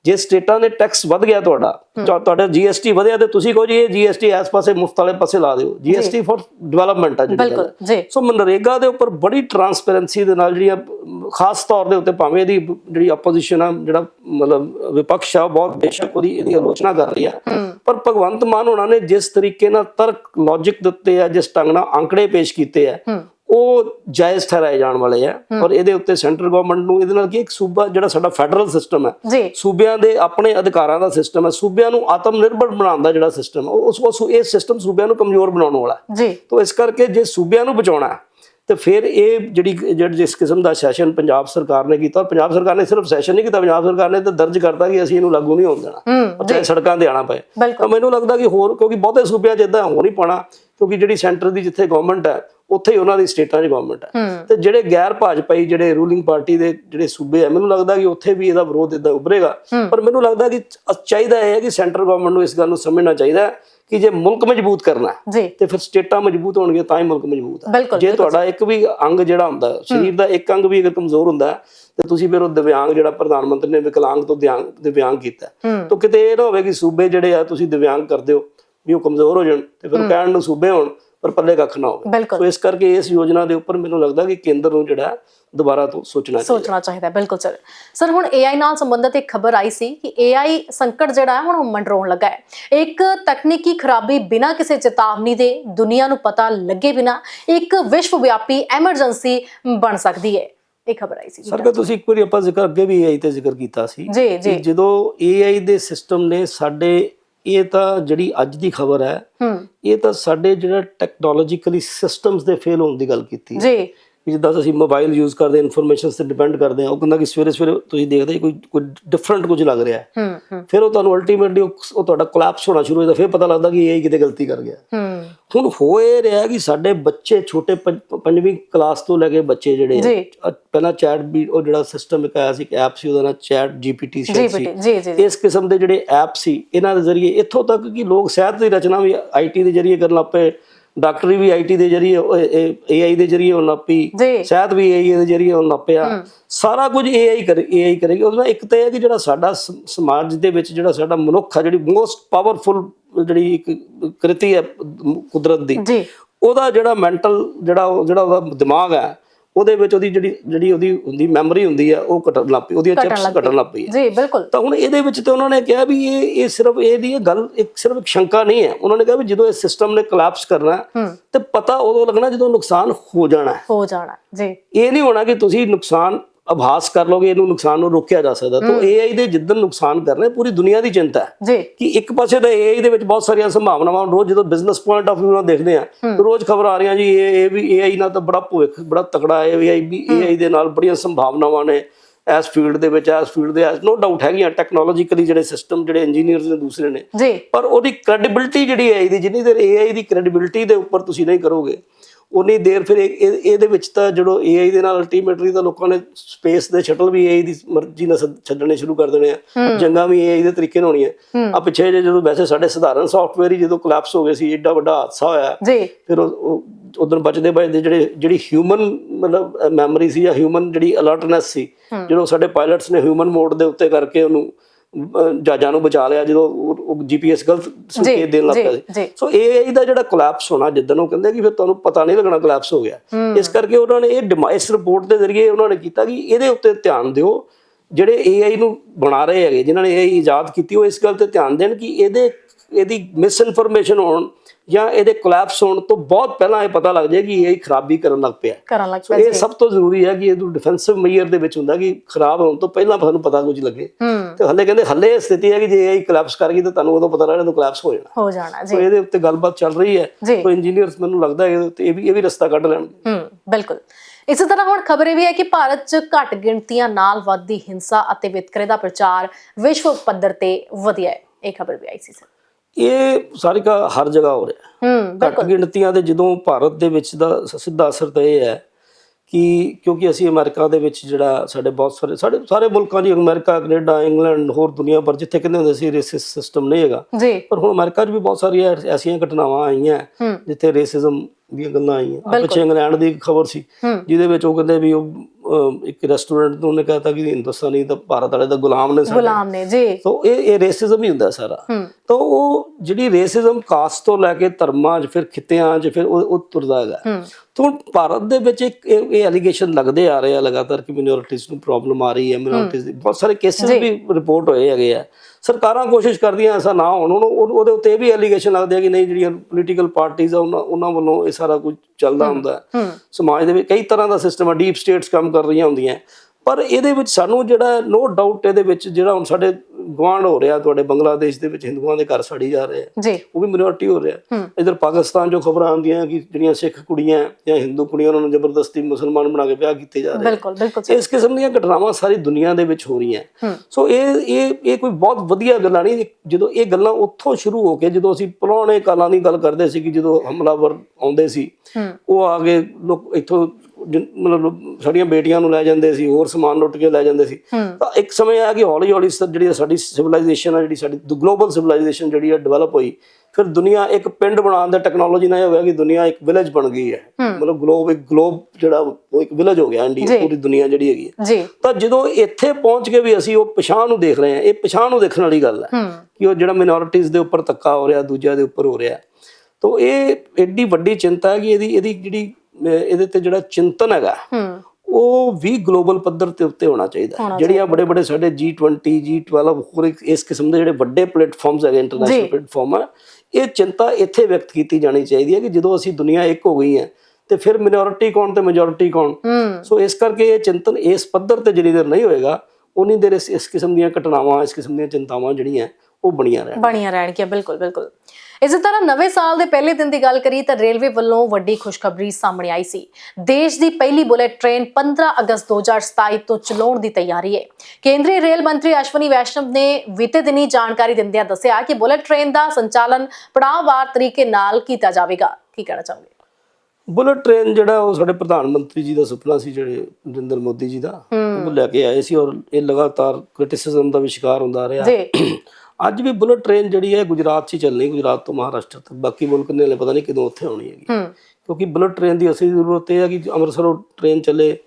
ਜੇ ਸਟੇਟਾਂ ਦੇ ਟੈਕਸ ਵੱਧ ਗਿਆ ਤੁਹਾਡਾ ਤੁਹਾ- ਤੁਹਾਡਾ ਜੀਐਸਟੀ ਵਧਿਆ ਤੇ ਤੁਸੀਂ ਕਹੋ ਜੀ ਇਹ ਜੀਐਸਟੀ ਇਸ ਪਾਸੇ ਮੁਫਤ ਵਾਲੇ ਪਾਸੇ ਲਾ ਦਿਓ। ਜੀਐਸਟੀ ਫॉर ਡਿਵੈਲਪਮੈਂਟ ਆ ਜਿਹੜੀ ਬਿਲਕੁਲ। ਜੀ। ਸੋ ਮਨਰੇਗਾ ਦੇ ਉੱਪਰ ਬੜੀ ਟਰਾਂਸਪੇਰੈਂਸੀ ਦੇ ਨਾਲ ਜਿਹੜੀਆਂ ਅਮ, ਖਾਸ ਤੌਰ ਦੇ ਉੱਤੇ ਭਾਵੇਂ ਇਹਦੀ ਜਿਹੜੀ ਆਪੋਜੀਸ਼ਨ ਆ ਜਿਹੜਾ ਮਤਲਬ ਵਿਪਕਸ਼ ਆ ਬਹੁਤ ਬੇਸ਼ੱਕ ਉਹਦੀ ਇਹਦੀ ਆਲੋਚਨਾ ਕਰ ਰਹੀ ਆ। ਪਰ ਭਗਵੰਤ ਮਾਨ ਉਹਨਾਂ ਨੇ ਜਿਸ ਤਰੀਕੇ ਨਾਲ ਤਰਕ ਲੌਜੀਕ ਦਿੱਤੇ ਆ ਜਿਸ ਢੰਗ ਨਾਲ ਅੰਕੜੇ ਪੇਸ਼ ਕੀਤੇ ਆ ਉਹ ਜਾਇਜ਼ ਠਹਿਰਾਏ ਜਾਣ ਵਾਲੇ ਆ। ਔਰ ਇਹਦੇ ਉੱਤੇ ਸੈਂਟਰ ਗਵਰਨਮੈਂਟ ਨੂੰ ਇਹਦੇ ਨਾਲ ਕੀ ਇੱਕ ਸੂਬਾ ਜਿਹੜਾ ਸਾਡਾ ਫੈਡਰਲ ਸਿਸਟਮ ਹੈ ਸੂਬਿਆਂ ਦੇ ਆਪਣੇ ਅਧਿਕਾਰਾਂ ਦਾ ਸਿਸਟਮ ਹੈ ਸੂਬਿਆਂ ਨੂੰ ਆਤਮ ਨਿਰਭਰ ਬਣਾਉਣ ਦਾ ਜਿਹੜਾ ਸਿਸਟਮ ਉਸ ਉਸ ਇਹ ਸਿਸਟਮ ਸੂਬਿਆਂ ਨੂੰ ਕਮਜ਼ੋਰ ਬਣਾਉਣ ਵਾਲਾ ਹੈ। ਜੀ। ਤੋ ਇਸ ਕਰਕੇ ਜੇ ਸੂਬਿਆਂ ਨੂੰ ਬਚਾਉਣਾ ਤੇ ਫਿਰ ਇਹ ਜਿਹੜੀ ਜਿਹੜੀ ਜਿਸ ਕਿਸਮ ਦਾ ਸੈਸ਼ਨ ਪੰਜਾਬ ਸਰਕਾਰ ਨੇ ਕੀਤਾ ਔਰ ਪੰਜਾਬ ਸਰਕਾਰ ਨੇ ਸਿਰਫ ਸੈਸ਼ਨ ਨਹੀਂ ਕੀਤਾ ਪੰਜਾਬ ਸਰਕਾਰ ਨੇ ਤਾਂ ਦਰਜ ਕਰਤਾ ਕਿ ਅਸੀਂ ਇਹਨੂੰ ਲਾਗੂ ਨਹੀਂ ਹੋਣ ਦੇਣਾ। ਚਾਹੇ ਸੜਕਾਂ ਤੇ ਆਣਾ ਪਏ। ਤਾਂ ਮੈਨੂੰ ਲੱਗਦਾ ਕਿ ਹੋਰ ਕਿਉਂਕਿ ਬਹੁਤੇ ਸੂਬਿਆਂ 'ਚ ਇਦਾਂ ਹੋ ਨਹੀਂ ਪਾਣਾ ਕਿਉਂਕਿ ਜਿਹੜੀ ਸੈਂਟਰ ਦੀ ਜਿੱਥੇ ਗਵਰਨਮੈਂਟ ਹੈ ਉੱਥੇ ਹੀ ਉਹਨਾਂ ਦੀ ਸਟੇਟਾਂ 'ਚ ਗਵਰਨਮੈਂਟ ਹੈ। ਤੇ ਜਿਹੜੇ ਗੈਰ ਭਾਜਪਾਈ ਜਿਹੜੇ ਰੂਲਿੰਗ ਪਾਰਟੀ ਦੇ ਜਿਹੜੇ ਸੂਬੇ ਆ ਮੈਨੂੰ ਲੱਗਦਾ ਕਿ ਉੱਥੇ ਵੀ ਇਹਦਾ ਵਿਰੋਧ ਇਦਾਂ ਉੱਭਰੇਗਾ। ਪਰ ਮੈਨੂੰ ਲੱਗਦਾ ਕਿ ਚਾਹੀਦਾ ਇਹ ਹੈ ਕਿ ਸੈਂਟਰ ਗਵਰਨਮੈਂਟ ਨੂੰ ਇਸ ਗੱਲ ਨੂੰ ਸਮਝਣਾ ਚਾਹੀਦਾ ਹੈ ਕਿ ਜੇ ਮੁਲਕ ਮਜ਼ਬੂਤ ਕਰਨਾ ਹੈ ਤੇ ਫਿਰ ਸਟੇਟਾਂ ਮਜ਼ਬੂਤ ਹੋਣਗੇ ਤਾਂ ਹੀ ਮੁਲਕ ਮਜ਼ਬੂਤ ਹੈ। ਜੇ ਤੁਹਾਡਾ ਇੱਕ ਵੀ ਅੰਗ ਜਿਹੜਾ ਹੁੰਦਾ ਸਰੀਰ ਦਾ ਇੱਕ ਅੰਗ ਵੀ ਅਗਰ ਕਮਜ਼ੋਰ ਹੁੰਦਾ ਤੇ ਤੁਸੀਂ ਫਿਰ ਉਹ ਦਿਵਿਆਂਗ ਜਿਹੜਾ ਪ੍ਰਧਾਨ ਮੰਤਰੀ ਨੇ ਵਿਕਲਾਂਗ ਤੋਂ ਦਿਵਿਆਂਗ ਕੀਤਾ ਤਾਂ ਕਿਤੇ ਇਹ ਨਾ ਹੋਵੇ ਕਿ ਸੂਬੇ ਜਿਹੜੇ ਆ ਤੁਸੀਂ ਦਿਵਿਆਂਗ ਕਰਦੇ ਹੋ ਵੀ ਉਹ ਕਮਜ਼ੋਰ ਹੋ ਜਾਣ ਤੇ ਫਿਰ ਕਹਿਣ ਨੂੰ ਸੂਬੇ ਹੋਣ ਪਰ ਪੱਲੇ ਕੱਖ ਨਾ ਹੋਵੇ। ਸੋ ਇਸ ਕਰਕੇ ਇਸ ਯੋਜਨਾ ਦੇ ਉੱਪਰ ਮੈਨੂੰ ਲੱਗਦਾ ਕਿ ਕੇਂਦਰ ਨੂੰ ਜਿਹੜਾ ਦੁਬਾਰਾ ਤੋਂ ਸੋਚਣਾ ਚਾਹੀਦਾ। ਸੋਚਣਾ ਚਾਹੀਦਾ ਬਿਲਕੁਲ ਸਰ। ਸਰ ਹੁਣ AI ਨਾਲ ਸੰਬੰਧਿਤ ਇੱਕ ਖਬਰ ਆਈ ਸੀ ਕਿ AI ਸੰਕਟ ਜਿਹੜਾ ਹੈ ਹੁਣ ਉਹ ਮੰਡਰਾਉਣ ਲੱਗਾ ਹੈ। ਇੱਕ ਤਕਨੀਕੀ ਖਰਾਬੀ ਬਿਨਾਂ ਕਿਸੇ ਚੇਤਾਵਨੀ ਦੇ ਦੁਨੀਆ ਨੂੰ ਪਤਾ ਲੱਗੇ ਬਿਨਾਂ ਇੱਕ ਵਿਸ਼ਵ ਵਿਆਪੀ ਐਮਰਜੈਂਸੀ ਬਣ ਸਕਦੀ ਹੈ। ਇਹ ਖਬਰ ਆਈ ਸੀ। ਸਰ ਕਿ ਤੁਸੀਂ ਇੱਕ ਵਾਰੀ ਆਪਾਂ ਜ਼ਿਕਰ ਅੱਗੇ ਵੀ AI ਤੇ ਜ਼ਿਕਰ ਕੀਤਾ ਸੀ ਜੀ ਜਦੋਂ AI ਦੇ ਸਿਸਟਮ ਨੇ ਸਾਡੇ ਇਹ ਤਾਂ ਜਿਹੜੀ ਅੱਜ ਦੀ ਖਬਰ ਹੈ ਹੂੰ ਇਹ ਤਾਂ ਸਾਡੇ ਜਿਹੜਾ ਟੈਕਨੋਲੋਜੀਕਲੀ ਸਿਸਟਮਸ ਦੇ ਫੇਲ ਹੋਣ ਦੀ ਗੱਲ ਕੀਤੀ ਹੈ। ਜੀ ਕਿ ਜਿੱਦਾਂ ਅਸੀਂ ਮੋਬਾਈਲ ਯੂਜ਼ ਕਰਦੇ ਇਨਫੋਰਮੇਸ਼ਨ ਤੇ ਡਿਪੈਂਡ ਕਰਦੇ ਹਾਂ ਉਹ ਕਹਿੰਦਾ ਕਿ ਸਵੇਰੇ ਸਵੇਰੇ ਤੁਸੀਂ ਦੇਖਦੇ ਕੋਈ ਕੋਈ ਡਿਫਰੈਂਟ ਕੁਝ ਲੱਗ ਰਿਹਾ ਹੈ। ਫਿਰ ਉਹ ਤੁਹਾਨੂੰ ਅਲਟੀਮੇਟਲੀ ਉਹ ਤੁਹਾਡਾ ਕੋਲੈਪਸ ਹੋਣਾ ਸ਼ੁਰੂ ਹੋ ਜਾਂਦਾ ਫਿਰ ਪਤਾ ਲੱਗਦਾ ਕਿ ਇਹ ਕਿਤੇ ਗਲਤੀ ਕਰ ਗਿਆ। ਹੁਣ ਹੋ ਇਹ ਰਿਹਾ ਕਿ ਸਾਡੇ ਬੱਚੇ ਛੋਟੇ ਪੰਜ- ਪੰਜਵੀਂ ਕਲਾਸ ਤੋਂ ਲੈ ਕੇ ਬੱਚੇ ਜਿਹੜੇ ਆ, ਪਹਿਲਾਂ ਚੈਟ ਵੀ ਉਹ ਜਿਹੜਾ ਸਿਸਟਮ ਇੱਕ ਆਇਆ ਸੀ ਇੱਕ ਐਪ ਸੀ ਉਹਦਾ ਨਾਮ ਚੈਟ ਜੀਪੀਟੀ ਸੀ। ਇਸ ਕਿਸਮ ਦੇ ਜਿਹੜੇ ਐਪ ਸੀ ਇਹਨਾਂ ਦੇ ਜ਼ਰੀਏ ਇੱਥੋਂ ਤੱਕ ਕਿ ਲੋਕ ਸਿਹਤ ਦੀ ਰਚਨਾ ਵੀ ਆਈਟੀ ਦੇ ਜ਼ਰੀਏ ਕਰਨ ਲੱਗ ਪਏ। ਡਾਕਟਰੀ ਵੀ ਆਈਟੀ ਦੇ ਜ਼ਰੀਏ ਏਆਈ ਦੇ ਜ਼ਰੀਏ ਹੋਣ ਜੀ। ਸਿਹਤ ਵੀ ਏਆਈ ਦੇ ਜ਼ਰੀਏ ਹੋਣ ਲੱਗ ਪਿਆ ਸਾਰਾ ਕੁਝ ਏਆਈ ਕਰ ਏਆਈ ਕਰੇਗੀ। ਉਹਦੇ ਨਾਲ ਇੱਕ ਤਾਂ ਇਹ ਕਿ ਜਿਹੜਾ ਸਾਡਾ ਸਮਾਜ ਦੇ ਵਿੱਚ ਜਿਹੜਾ ਸਾਡਾ ਮਨੁੱਖ ਆ ਜਿਹੜੀ ਮੋਸਟ ਪਾਵਰਫੁਲ ਜਿਹੜੀ ਇੱਕ ਕ੍ਰਿਤੀ ਹੈ ਕੁਦਰਤ ਦੀ ਉਹਦਾ ਜਿਹੜਾ ਮੈਂਟਲ ਜਿਹੜਾ ਉਹ- ਜਿਹੜਾ ਉਹਦਾ ਦਿਮਾਗ ਹੈ ਉਹਦੇ ਵਿੱਚ ਉਹਦੀ ਜਿਹੜੀ ਜਿਹੜੀ ਉਹਦੀ ਹੁੰਦੀ ਮੈਮਰੀ ਹੁੰਦੀ ਹੈ ਉਹ ਘਟਣ ਲੱਗ ਪਈ ਉਹਦੀਆਂ ਚਿਪਸ। ਘਟਣ ਲੱਗ ਪਈ ਜੀ ਬਿਲਕੁਲ। ਤਾਂ ਹੁਣ ਇਹਦੇ ਵਿੱਚ ਤੇ ਉਹਨਾਂ ਨੇ ਕਿਹਾ ਵੀ ਇਹ ਇਹ ਸਿਰਫ ਇਹਦੀ ਇਹ ਗੱਲ ਇੱਕ ਸਿਰਫ ਇੱਕ ਸ਼ੰਕਾ ਨਹੀਂ ਹੈ। ਉਹਨਾਂ ਨੇ ਕਿਹਾ ਵੀ ਜਦੋਂ ਇਹ ਸਿਸਟਮ ਨੇ ਕੋਲੈਪਸ ਕਰਨਾ ਤੇ ਪਤਾ ਉਦੋਂ ਲੱਗਣਾ ਜਦੋਂ ਨੁਕਸਾਨ ਹੋ ਜਾਣਾ ਹੈ। ਹੋ ਜਾਣਾ ਜੀ। ਇਹ ਨਹੀਂ ਹੋਣਾ ਕਿ ਤੁਸੀਂ ਨੁਕਸਾਨ ਆਭਾਸ ਕਰ ਲੋਗੇ ਇਹਨੂੰ ਨੁਕਸਾਨ ਨੂੰ ਰੋਕਿਆ ਜਾ ਸਕਦਾ। ਤਾਂ AI ਦੇ ਜਿੱਦਨ ਨੁਕਸਾਨ ਕਰਨੇ ਪੂਰੀ ਦੁਨੀਆ ਦੀ ਚਿੰਤਾ ਹੈ ਕਿ ਇੱਕ ਪਾਸੇ ਤਾਂ AI ਦੇ ਵਿੱਚ ਬਹੁਤ ਸਾਰੀਆਂ ਸੰਭਾਵਨਾਵਾਂ। ਰੋਜ਼ ਜਦੋਂ ਬਿਜ਼ਨਸ ਪੁਆਇੰਟ ਆਫ View ਨਾਲ ਦੇਖਦੇ ਆ ਰੋਜ਼ ਖਬਰ ਆ ਰਹੀਆਂ ਜੀ ਇਹ ਇਹ ਵੀ AI ਨਾਲ ਤਾਂ ਬੜਾ ਭਵਿੱਖ ਬੜਾ ਤਕੜਾ ਹੈ AI ਵੀ AI ਦੇ ਨਾਲ ਬੜੀਆਂ ਸੰਭਾਵਨਾਵਾਂ ਨੇ ਇਸ ਫੀਲਡ ਦੇ ਵਿੱਚ ਇਸ ਫੀਲਡ ਦੇ ਨੋ ਡਾਊਟ ਹੈਗੀਆਂ ਟੈਕਨੋਲੋਜੀਕਲੀ ਜਿਹੜੇ ਸਿਸਟਮ ਜਿਹੜੇ ਇੰਜੀਨੀਅਰਸ ਨੇ ਦੂਸਰੇ ਨੇ। ਪਰ ਉਹਦੀ ਕ੍ਰੈਡੀਬਿਲਟੀ ਜਿਹੜੀ ਹੈ ਇਹਦੀ ਜਿੰਨੀ ਦੇਰ AI ਦੀ ਕ੍ਰੈਡੀਬਿਲਟੀ ਦੇ ਉੱਪਰ ਤੁਸੀਂ ਨਹੀਂ ਕਰੋਗੇ ਉਨੀ ਦੇਰ ਫਿਰ ਇਹ- ਇਹ- ਇਹਦੇ ਵਿੱਚ ਤਾਂ ਜਦੋਂ AI ਦੇ ਨਾਲ ਅਲਟੀਮੇਟਲੀ ਤਾਂ ਲੋਕਾਂ ਨੇ ਸਪੇਸ ਦੇ ਸ਼ਟਲ ਵੀ AI ਦੀ ਮਰਜ਼ੀ ਨਾਲ ਛੱਡ- ਛੱਡਣੇ ਸ਼ੁਰੂ ਕਰ ਦੇਣੇ ਆ। ਜੰਗਾਂ ਵੀ AI ਦੇ ਤਰੀਕੇ ਨਾਲ ਹੋਣੀਆਂ। ਆ ਪਿੱਛੇ ਜਿਹੇ ਜਦੋਂ ਵੈਸੇ ਸਾਡੇ ਸਧਾਰਨ ਸੌਫਟਵੇਅਰ ਹੀ ਜਦੋਂ ਕੋਲੈਪਸ ਹੋ ਗਏ ਸੀ ਏਡਾ ਵੱਡਾ ਹਾਦਸਾ ਹੋਇਆ ਜੀ। ਫਿਰ ਉਹ ਉਦੋਂ ਬਚਦੇ ਬਚਦੇ ਜਿਹੜੇ ਜਿਹੜੀ ਹਿਊਮਨ ਮਤਲਬ ਮੈਮਰੀ ਸੀ ਜਾਂ ਹਿਊਮਨ ਜਿਹੜੀ ਅਲਰਟਨੈਸ ਸੀ ਜਦੋਂ ਸਾਡੇ ਪਾਇਲਟਸ ਨੇ ਹਿਊਮਨ ਮੋਡ ਦੇ ਉੱਤੇ ਕਰਕੇ ਉਹਨੂੰ ਜਹਾਜ਼ਾਂ ਨੂੰ ਬਚਾ ਲਿਆ ਜਦੋਂ ਉਹ ਜੀਪੀਐਸ ਗਲਤ ਸੰਕੇਤ ਦੇਣ ਲੱਗ ਪਿਆ ਸੀ। ਜੀ। ਸੋ AI ਦਾ ਜਿਹੜਾ ਕੋਲੈਪਸ ਹੋਣਾ ਜਿੱਦਨ ਉਹ ਕਹਿੰਦੇ ਕਿ ਫਿਰ ਤੁਹਾਨੂੰ ਪਤਾ ਨਹੀਂ ਲੱਗਣਾ ਕੋਲੈਪਸ ਹੋ ਗਿਆ। ਇਸ ਕਰਕੇ ਉਹਨਾਂ ਨੇ ਇਹ ਡਿਮਾਈਸ ਰਿਪੋਰਟ ਦੇ ਜ਼ਰੀਏ ਉਹਨਾਂ ਨੇ ਕੀਤਾ ਕਿ ਇਹਦੇ ਉੱਤੇ ਧਿਆਨ ਦਿਓ। ਜਿਹੜੇ AI ਨੂੰ ਬਣਾ ਰਹੇ ਹੈਗੇ ਜਿਨ੍ਹਾਂ ਨੇ AI ਇਜਾਦ ਕੀਤੀ ਉਹ ਇਸ ਗੱਲ ਤੇ ਧਿਆਨ ਦੇਣ ਕਿ ਇਹਦੇ ਇਹਦੀ ਮਿਸ ਇਨਫੋਰਮੇਸ਼ਨ ਹੋਣ ਜਾਂ ਇਹਦੇ ਕੋਲੈਪਸ ਹੋਣ ਤੋਂ ਬਹੁਤ ਪਹਿਲਾਂ ਇਹ ਪਤਾ ਲੱਗ ਜਾਏ ਕਿ AI ਖਰਾਬੀ ਕਰਨ ਲੱਗ ਪਿਆ। ਕਰਨ ਲੱਗ ਪਿਆ ਇਹ ਸਭ ਤੋਂ ਜ਼ਰੂਰੀ ਹੈ ਕਿ ਇਹਨੂੰ ਡਿਫੈਂਸਿਵ ਮੇਜਰ ਦੇ ਵਿੱਚ ਹੁੰਦਾ ਕਿ ਖਰਾਬ ਹੋਣ ਤੋਂ ਪਹਿਲਾਂ ਤੁਹਾਨੂੰ ਪਤਾ ਕੁਝ ਲੱਗੇ। ਤੇ ਹੱਲੇ ਕਹਿੰਦੇ ਹੱਲੇ ਇਹ ਸਥਿਤੀ ਹੈ ਕਿ ਜੇ AI ਕੋਲੈਪਸ ਕਰ ਗਈ ਤਾਂ ਤੁਹਾਨੂੰ ਉਦੋਂ ਪਤਾ ਲੱਗਣਾ ਕੋਲੈਪਸ ਹੋ ਜਾਣਾ। ਹੋ ਜਾਣਾ ਜੀ। ਸੋ ਇਹਦੇ ਉੱਤੇ ਗੱਲਬਾਤ ਚੱਲ ਰਹੀ ਹੈ। ਸੋ ਇੰਜੀਨੀਅਰਸ ਮੈਨੂੰ ਲੱਗਦਾ ਹੈ ਇਹਦੇ ਉੱਤੇ ਇਹ ਵੀ ਇਹ ਵੀ ਰਸਤਾ ਕੱਢ ਲੈਣਗੇ। ਹੂੰ ਬਿਲਕੁਲ। ਇਸੇ ਤਰ੍ਹਾਂ ਹੁਣ ਖਬਰ ਇਹ ਵੀ ਹੈ ਕਿ ਭਾਰਤ 'ਚ ਘੱਟ ਗਿਣਤੀਆਂ ਨਾਲ ਵੱਧਦੀ ਹਿੰਸਾ ਅਤੇ ਵਿਤਕਰੇ ਦਾ ਪ੍ਰਚਾਰ ਵਿਸ਼ਵ ਪੱਧਰ ਤੇ ਵਧਿਆ ਹੈ। ਇਹ ਖਬਰ ਵੀ ਆਈ ਸੀ ਇਹ ਸਾਰੀ ਕਾ ਹਰ ਜਗ੍ਹਾ ਹੋ ਰਿਹਾ ਹੈ। ਘੱਟ ਗਿਣਤੀਆਂ ਦੇ ਜਦੋਂ ਭਾਰਤ ਦੇ ਵਿੱਚ ਦਾ ਸਿੱਧਾ ਅਸਰ ਤਾਂ ਇਹ ਹੈ ਕਿ ਕਿਉਂਕਿ ਅਸੀਂ ਅਮਰੀਕਾ ਦੇ ਵਿੱਚ ਜਿਹੜਾ ਸਾਡੇ ਬਹੁਤ ਸਾਰੇ ਸਾਡੇ ਸਾਰੇ ਮੁਲਕਾਂ ਦੀ ਅਮਰੀਕਾ ਕੈਨੇਡਾ ਇੰਗਲੈਂਡ ਹੋਰ ਦੁਨੀਆ ਭਰ ਜਿੱਥੇ ਕਹਿੰਦੇ ਹੁੰਦੇ ਸੀ ਰੇਸਿਸ ਸਿਸਟਮ ਨਹੀਂ ਹੈਗਾ। ਪਰ ਹੁਣ ਅਮਰੀਕਾ 'ਚ ਵੀ ਬਹੁਤ ਸਾਰੀਆਂ ਐਸੀਆਂ ਘਟਨਾਵਾਂ ਆਈਆਂ ਜਿੱਥੇ ਰੇਸਿਜ਼ਮ ਦੀਆਂ ਗੱਲਾਂ ਆਈਆਂ। ਪਿੱਛੇ ਇੰਗਲੈਂਡ ਦੀ ਖਬਰ ਸੀ ਜਿਹਦੇ ਵਿੱਚ ਉਹ ਕਹਿੰਦੇ ਵੀ ਉਹ ਇੱਕ ਰੈਸਟੋਰੈਂਟ ਤੋਂ ਉਹਨੇ ਕਹਿਤਾ ਕਿ ਹਿੰਦੁਸਤਾਨੀ ਤਾਂ ਭਾਰਤ ਵਾਲੇ ਦਾ ਗੁਲਾਮ ਨੇ ਸਾਡੇ। ਗੁਲਾਮ ਨੇ ਜੀ। ਤਾਂ ਇਹ ਇਹ ਰੇਸਿਜ਼ਮ ਹੀ ਹੁੰਦਾ ਸਾਰਾ। ਤਾਂ ਉਹ ਜਿਹੜੀ ਰੇਸਿਜ਼ਮ ਕਾਸਟ ਤੋਂ ਲੈ ਕੇ ਧਰਮਾਂ 'ਚ ਫਿਰ ਖਿੱਤਿਆਂ 'ਚ ਫਿਰ ਉਹ ਉਹ ਤੁਰਦਾ ਹੈਗਾ। ਤਾਂ ਭਾਰਤ ਦੇ ਵਿੱਚ ਇੱਕ ਇਹ ਐਲੀਗੇਸ਼ਨ ਲੱਗਦੇ ਆ ਰਹੇ ਆ ਲਗਾਤਾਰ ਕਿ ਮਿਨੋਰਿਟੀਜ਼ ਨੂੰ ਪ੍ਰੋਬਲਮ ਆ ਰਹੀ ਹੈ ਮਿਨੋਰਿਟੀਜ਼ ਦੀ ਬਹੁਤ ਸਾਰੇ ਕੇਸਿਸ ਵੀ ਰਿਪੋਰਟ ਹੋਏ ਹੈਗੇ ਆ। ਸਰਕਾਰਾਂ ਕੋਸ਼ਿਸ਼ ਕਰਦੀਆਂ ਐਸਾ ਨਾ ਹੋਣ। ਉਹ- ਉਹਦੇ ਉੱਤੇ ਇਹ ਵੀ ਐਲੀਗੇਸ਼ਨ ਲੱਗਦੇ ਆ ਕਿ ਨਹੀਂ ਜਿਹੜੀਆਂ ਪੋਲੀਟੀਕਲ ਪਾਰਟੀਆਂ ਆ ਉਹਨਾਂ ਉਹਨਾਂ ਵੱਲੋਂ ਇਹ ਸਾਰਾ ਕੁਝ ਚੱਲਦਾ ਹੁੰਦਾ ਸਮਾਜ ਦੇ ਵਿੱਚ ਕਈ ਤਰ੍ਹਾਂ ਦਾ ਸਿਸਟਮ ਹੈ ਡੀਪ ਸਟੇਟਸ ਕੰਮ ਕਰ ਰਹੀਆਂ ਹੁੰਦੀਆਂ। ਪਰ ਇਹਦੇ ਵਿੱਚ ਸਾਨੂੰ ਜਿਹੜਾ ਨੋ ਡਾਊਟ ਇਹਦੇ ਵਿੱਚ ਜਿਹੜਾ ਹੁਣ ਸਾਡੇ ਗਵਾਂਡ ਹੋ ਰਿਹਾ ਤੁਹਾਡੇ ਬੰਗਲਾਦੇਸ਼ ਦੇ ਵਿੱਚ ਹਿੰਦੂਆਂ ਦੇ ਘਰ ਸੜੀ ਜਾ ਰਹੇ ਆ ਉਹ ਵੀ ਮਿਨੋਰਟੀ ਹੋ ਰਿਹਾ। ਇਧਰ ਪਾਕਿਸਤਾਨ ਜੋ ਖਬਰਾਂ ਆਉਂਦੀਆਂ ਕਿ ਜਿਹੜੀਆਂ ਸਿੱਖ ਕੁੜੀਆਂ ਜਾਂ ਹਿੰਦੂ ਕੁੜੀਆਂ ਉਹਨਾਂ ਨੂੰ ਜ਼ਬਰਦਸਤੀ ਮੁਸਲਮਾਨ ਬਣਾ ਕੇ ਵਿਆਹ ਕੀਤੇ ਜਾ ਰਹੇ ਆ। ਬਿਲਕੁਲ ਬਿਲਕੁਲ। ਇਸ ਕਿਸਮ ਦੀਆਂ ਘਟਨਾਵਾਂ ਸਾਰੀ ਦੁਨੀਆ ਦੇ ਵਿੱਚ ਹੋ ਰਹੀਆਂ। ਸੋ ਇਹ ਇਹ ਇਹ ਕੋਈ ਬਹੁਤ ਵਧੀਆ ਗੱਲਾਂ ਨਹੀਂ ਜਦੋਂ ਇਹ ਗੱਲਾਂ ਉੱਥੋਂ ਸ਼ੁਰੂ ਹੋ ਕੇ ਜਦੋਂ ਅਸੀਂ ਪੁਰਾਣੇ ਕਾਲਾਂ ਦੀ ਗੱਲ ਕਰਦੇ ਸੀ ਕਿ ਜਦੋਂ ਹਮਲਾਵਰ ਆਉਂਦੇ ਸੀ ਉਹ ਆ ਕੇ ਲੋਕ ਇੱਥੋਂ ਜਿਨ- ਮਤਲਬ ਸਾਡੀਆਂ ਬੇਟੀਆਂ ਨੂੰ ਲੈ ਜਾਂਦੇ ਸੀ ਹੋਰ ਸਮਾਨ ਲੁੱਟ ਕੇ ਲੈ ਜਾਂਦੇ ਸੀ। ਤਾਂ ਇੱਕ ਸਮੇਂ ਆਇਆ ਕਿ ਹੌਲੀ ਹੌਲੀ ਸ- ਜਿਹੜੀ ਸਾਡੀ ਸਿਵਲਾਈਜੇਸ਼ਨ ਆ ਜਿਹੜੀ ਸਾਡੀ ਗਲੋਬਲ ਸਿਵਲਾਈਜੇਸ਼ਨ ਜਿਹੜੀ ਆ ਡਿਵੈਲਪ ਹੋਈ ਫਿਰ ਦੁਨੀਆ ਇੱਕ ਪਿੰਡ ਬਣਾਉਣ ਦੇ ਟੈਕਨੋਲੋਜੀ ਨਾਲ ਇਹ ਹੋਇਆ ਕਿ ਦੁਨੀਆ ਇੱਕ ਵਿਲੇਜ ਬਣ ਗਈ ਹੈ। ਮਤਲਬ ਗਲੋਬ ਇੱਕ ਗਲੋਬ ਜਿਹੜਾ ਉਹ ਇੱਕ ਵਿਲੇਜ ਹੋ ਗਿਆ ਇੰਡੀਆ। ਪੂਰੀ ਦੁਨੀਆ ਜਿਹੜੀ ਹੈਗੀ ਹੈ। ਜੀ। ਤਾਂ ਜਦੋਂ ਇੱਥੇ ਪਹੁੰਚ ਕੇ ਵੀ ਅਸੀਂ ਉਹ ਪਛਾਣ ਨੂੰ ਦੇਖ ਰਹੇ ਹਾਂ ਇਹ ਪਛਾਣ ਨੂੰ ਦੇਖਣ ਵਾਲੀ ਗੱਲ ਹੈ ਹੂੰ। ਕਿ ਉਹ ਜਿਹੜਾ ਮਿਨੋਰਿਟੀਜ਼ ਦੇ ਉੱਪਰ ਧੱਕਾ ਹੋ ਰਿਹਾ ਦੂਜਿਆਂ ਦੇ ਉੱਪਰ ਹੋ ਰਿਹਾ। ਤਾਂ ਇਹ ਐਡੀ ਵੱਡੀ ਚਿੰਤਾ ਹੈ ਕਿ ਇਹਦੀ ਇਹਦੀ ਜਿਹੜੀ ਇਹਦੇ ਤੇ ਜਿਹੜਾ ਚਿੰਤਨ ਹੈਗਾ ਉਹ ਵੀ ਗਲੋਬਲ ਪੱਧਰ ਤੇ ਉੱਤੇ ਹੋਣਾ ਚਾਹੀਦਾ। ਜਿਹੜੀਆਂ ਬੜੇ ਬੜੇ ਸਾਡੇ G20 G12 ਹੋਰ ਇਸ ਕਿਸਮ ਦੇ ਜਿਹੜੇ ਵੱਡੇ ਪਲੇਟਫਾਰਮਸ ਹੈਗੇ ਇੰਟਰਨੈਸ਼ਨਲ ਪਲੇਟਫਾਰਮ ਆ ਇਹ ਚਿੰਤਾ ਇੱਥੇ ਵਿਅਕਤ ਕੀਤੀ ਜਾਣੀ ਚਾਹੀਦੀ ਹੈ ਕਿ ਜਦੋਂ ਅਸੀਂ ਦੁਨੀਆ ਇੱਕ ਹੋ ਗਈ ਹੈ ਤੇ ਫਿਰ ਮਿਨੋਰਿਟੀ ਕੌਣ ਤੇ ਮੈਜੋਰਿਟੀ ਕੌਣ? ਸੋ ਇਸ ਕਰਕੇ ਇਹ ਚਿੰਤਨ ਇਸ ਪੱਧਰ ਤੇ ਜਿੰਨੀ ਦੇਰ ਨਹੀਂ ਹੋਏਗਾ ਉਨੀ ਦੇਰ ਇਸ ਇਸ ਕਿਸਮ ਦੀਆਂ ਘਟਨਾਵਾਂ ਇਸ ਕਿਸਮ ਦੀਆਂ ਚਿੰਤਾਵਾਂ ਜਿਹੜੀਆਂ ਉਹ ਬਣੀਆਂ ਰਹਿਣ। ਬਣੀਆਂ ਰਹਿਣਗੀਆਂ ਬਿਲਕੁਲ ਬਿਲਕੁਲ। ਇਸੇ ਤਰ੍ਹਾਂ ਨਵੇਂ ਸਾਲ ਦੇ ਪਹਿਲੇ ਦਿਨ ਦੀ ਗੱਲ ਕਰੀ ਤਾਂ ਰੇਲਵੇ ਵੱਲੋਂ ਵੱਡੀ ਖੁਸ਼ਖਬਰੀ ਸਾਹਮਣੇ ਆਈ ਸੀ। ਦੇਸ਼ ਦੀ ਪਹਿਲੀ ਬੁਲੇਟ ਟ੍ਰੇਨ 15 ਅਗਸਤ 2027 ਤੋਂ ਚਲਾਉਣ ਦੀ ਤਿਆਰੀ ਹੈ ਕੇਂਦਰੀ ਰੇਲ ਮੰਤਰੀ ਅਸ਼ਵਨੀ ਵੈਸ਼ਨਵ ਨੇ ਬੀਤੇ ਦਿਨੀ ਜਾਣਕਾਰੀ ਦਿੰਦਿਆਂ ਦੱਸਿਆ ਕਿ ਬੁਲੇਟ ਟ੍ਰੇਨ ਦਾ ਸੰਚਾਲਨ ਪੜਾਅਵਾਰ ਤਰੀਕੇ ਨਾਲ ਕੀਤਾ ਜਾਵੇਗਾ। ਕੀ ਕਹਿਣਾ ਚਾਹੋਗੇ? ਬੁਲਟ ਟ੍ਰੇਨ ਜਿਹੜਾ ਉਹ ਸਾਡੇ ਪ੍ਰਧਾਨ ਮੰਤਰੀ ਜੀ ਦਾ ਸੁਪਨਾ ਸੀ ਜਿਹੜੇ ਨਰਿੰਦਰ ਮੋਦੀ ਜੀ ਦਾ ਉਹ ਲੈ ਕੇ ਆਏ ਸੀ ਔਰ ਇਹ ਲਗਾਤਾਰ ਕ੍ਰਿਟਿਸਿਜ਼ਮ ਦਾ ਵੀ ਸ਼ਿਕਾਰ ਹੁੰਦਾ ਰਿਹਾ। ਜੀ। ਅੱਜ ਵੀ ਬੁਲਟ ਟ੍ਰੇਨ ਜਿਹੜੀ ਹੈ ਗੁਜਰਾਤ 'ਚ ਹੀ ਚੱਲਣੀ ਗੁਜਰਾਤ ਤੋਂ ਮਹਾਰਾਸ਼ਟਰ ਤੱਕ। ਬਾਕੀ ਮੁਲਕ ਨੇ ਹਲੇ ਪਤਾ ਨਹੀਂ ਕਦੋਂ ਉੱਥੇ ਆਉਣੀ ਹੈਗੀ। ਕਿਉਂਕਿ ਬੁਲਟ ਟ੍ਰੇਨ ਦੀ ਅਸਲੀ ਜ਼ਰੂਰਤ ਇਹ ਹੈ ਕਿ ਅੰਮ੍ਰਿਤਸਰੋਂ ਟ੍ਰੇਨ ਚੱਲੇ।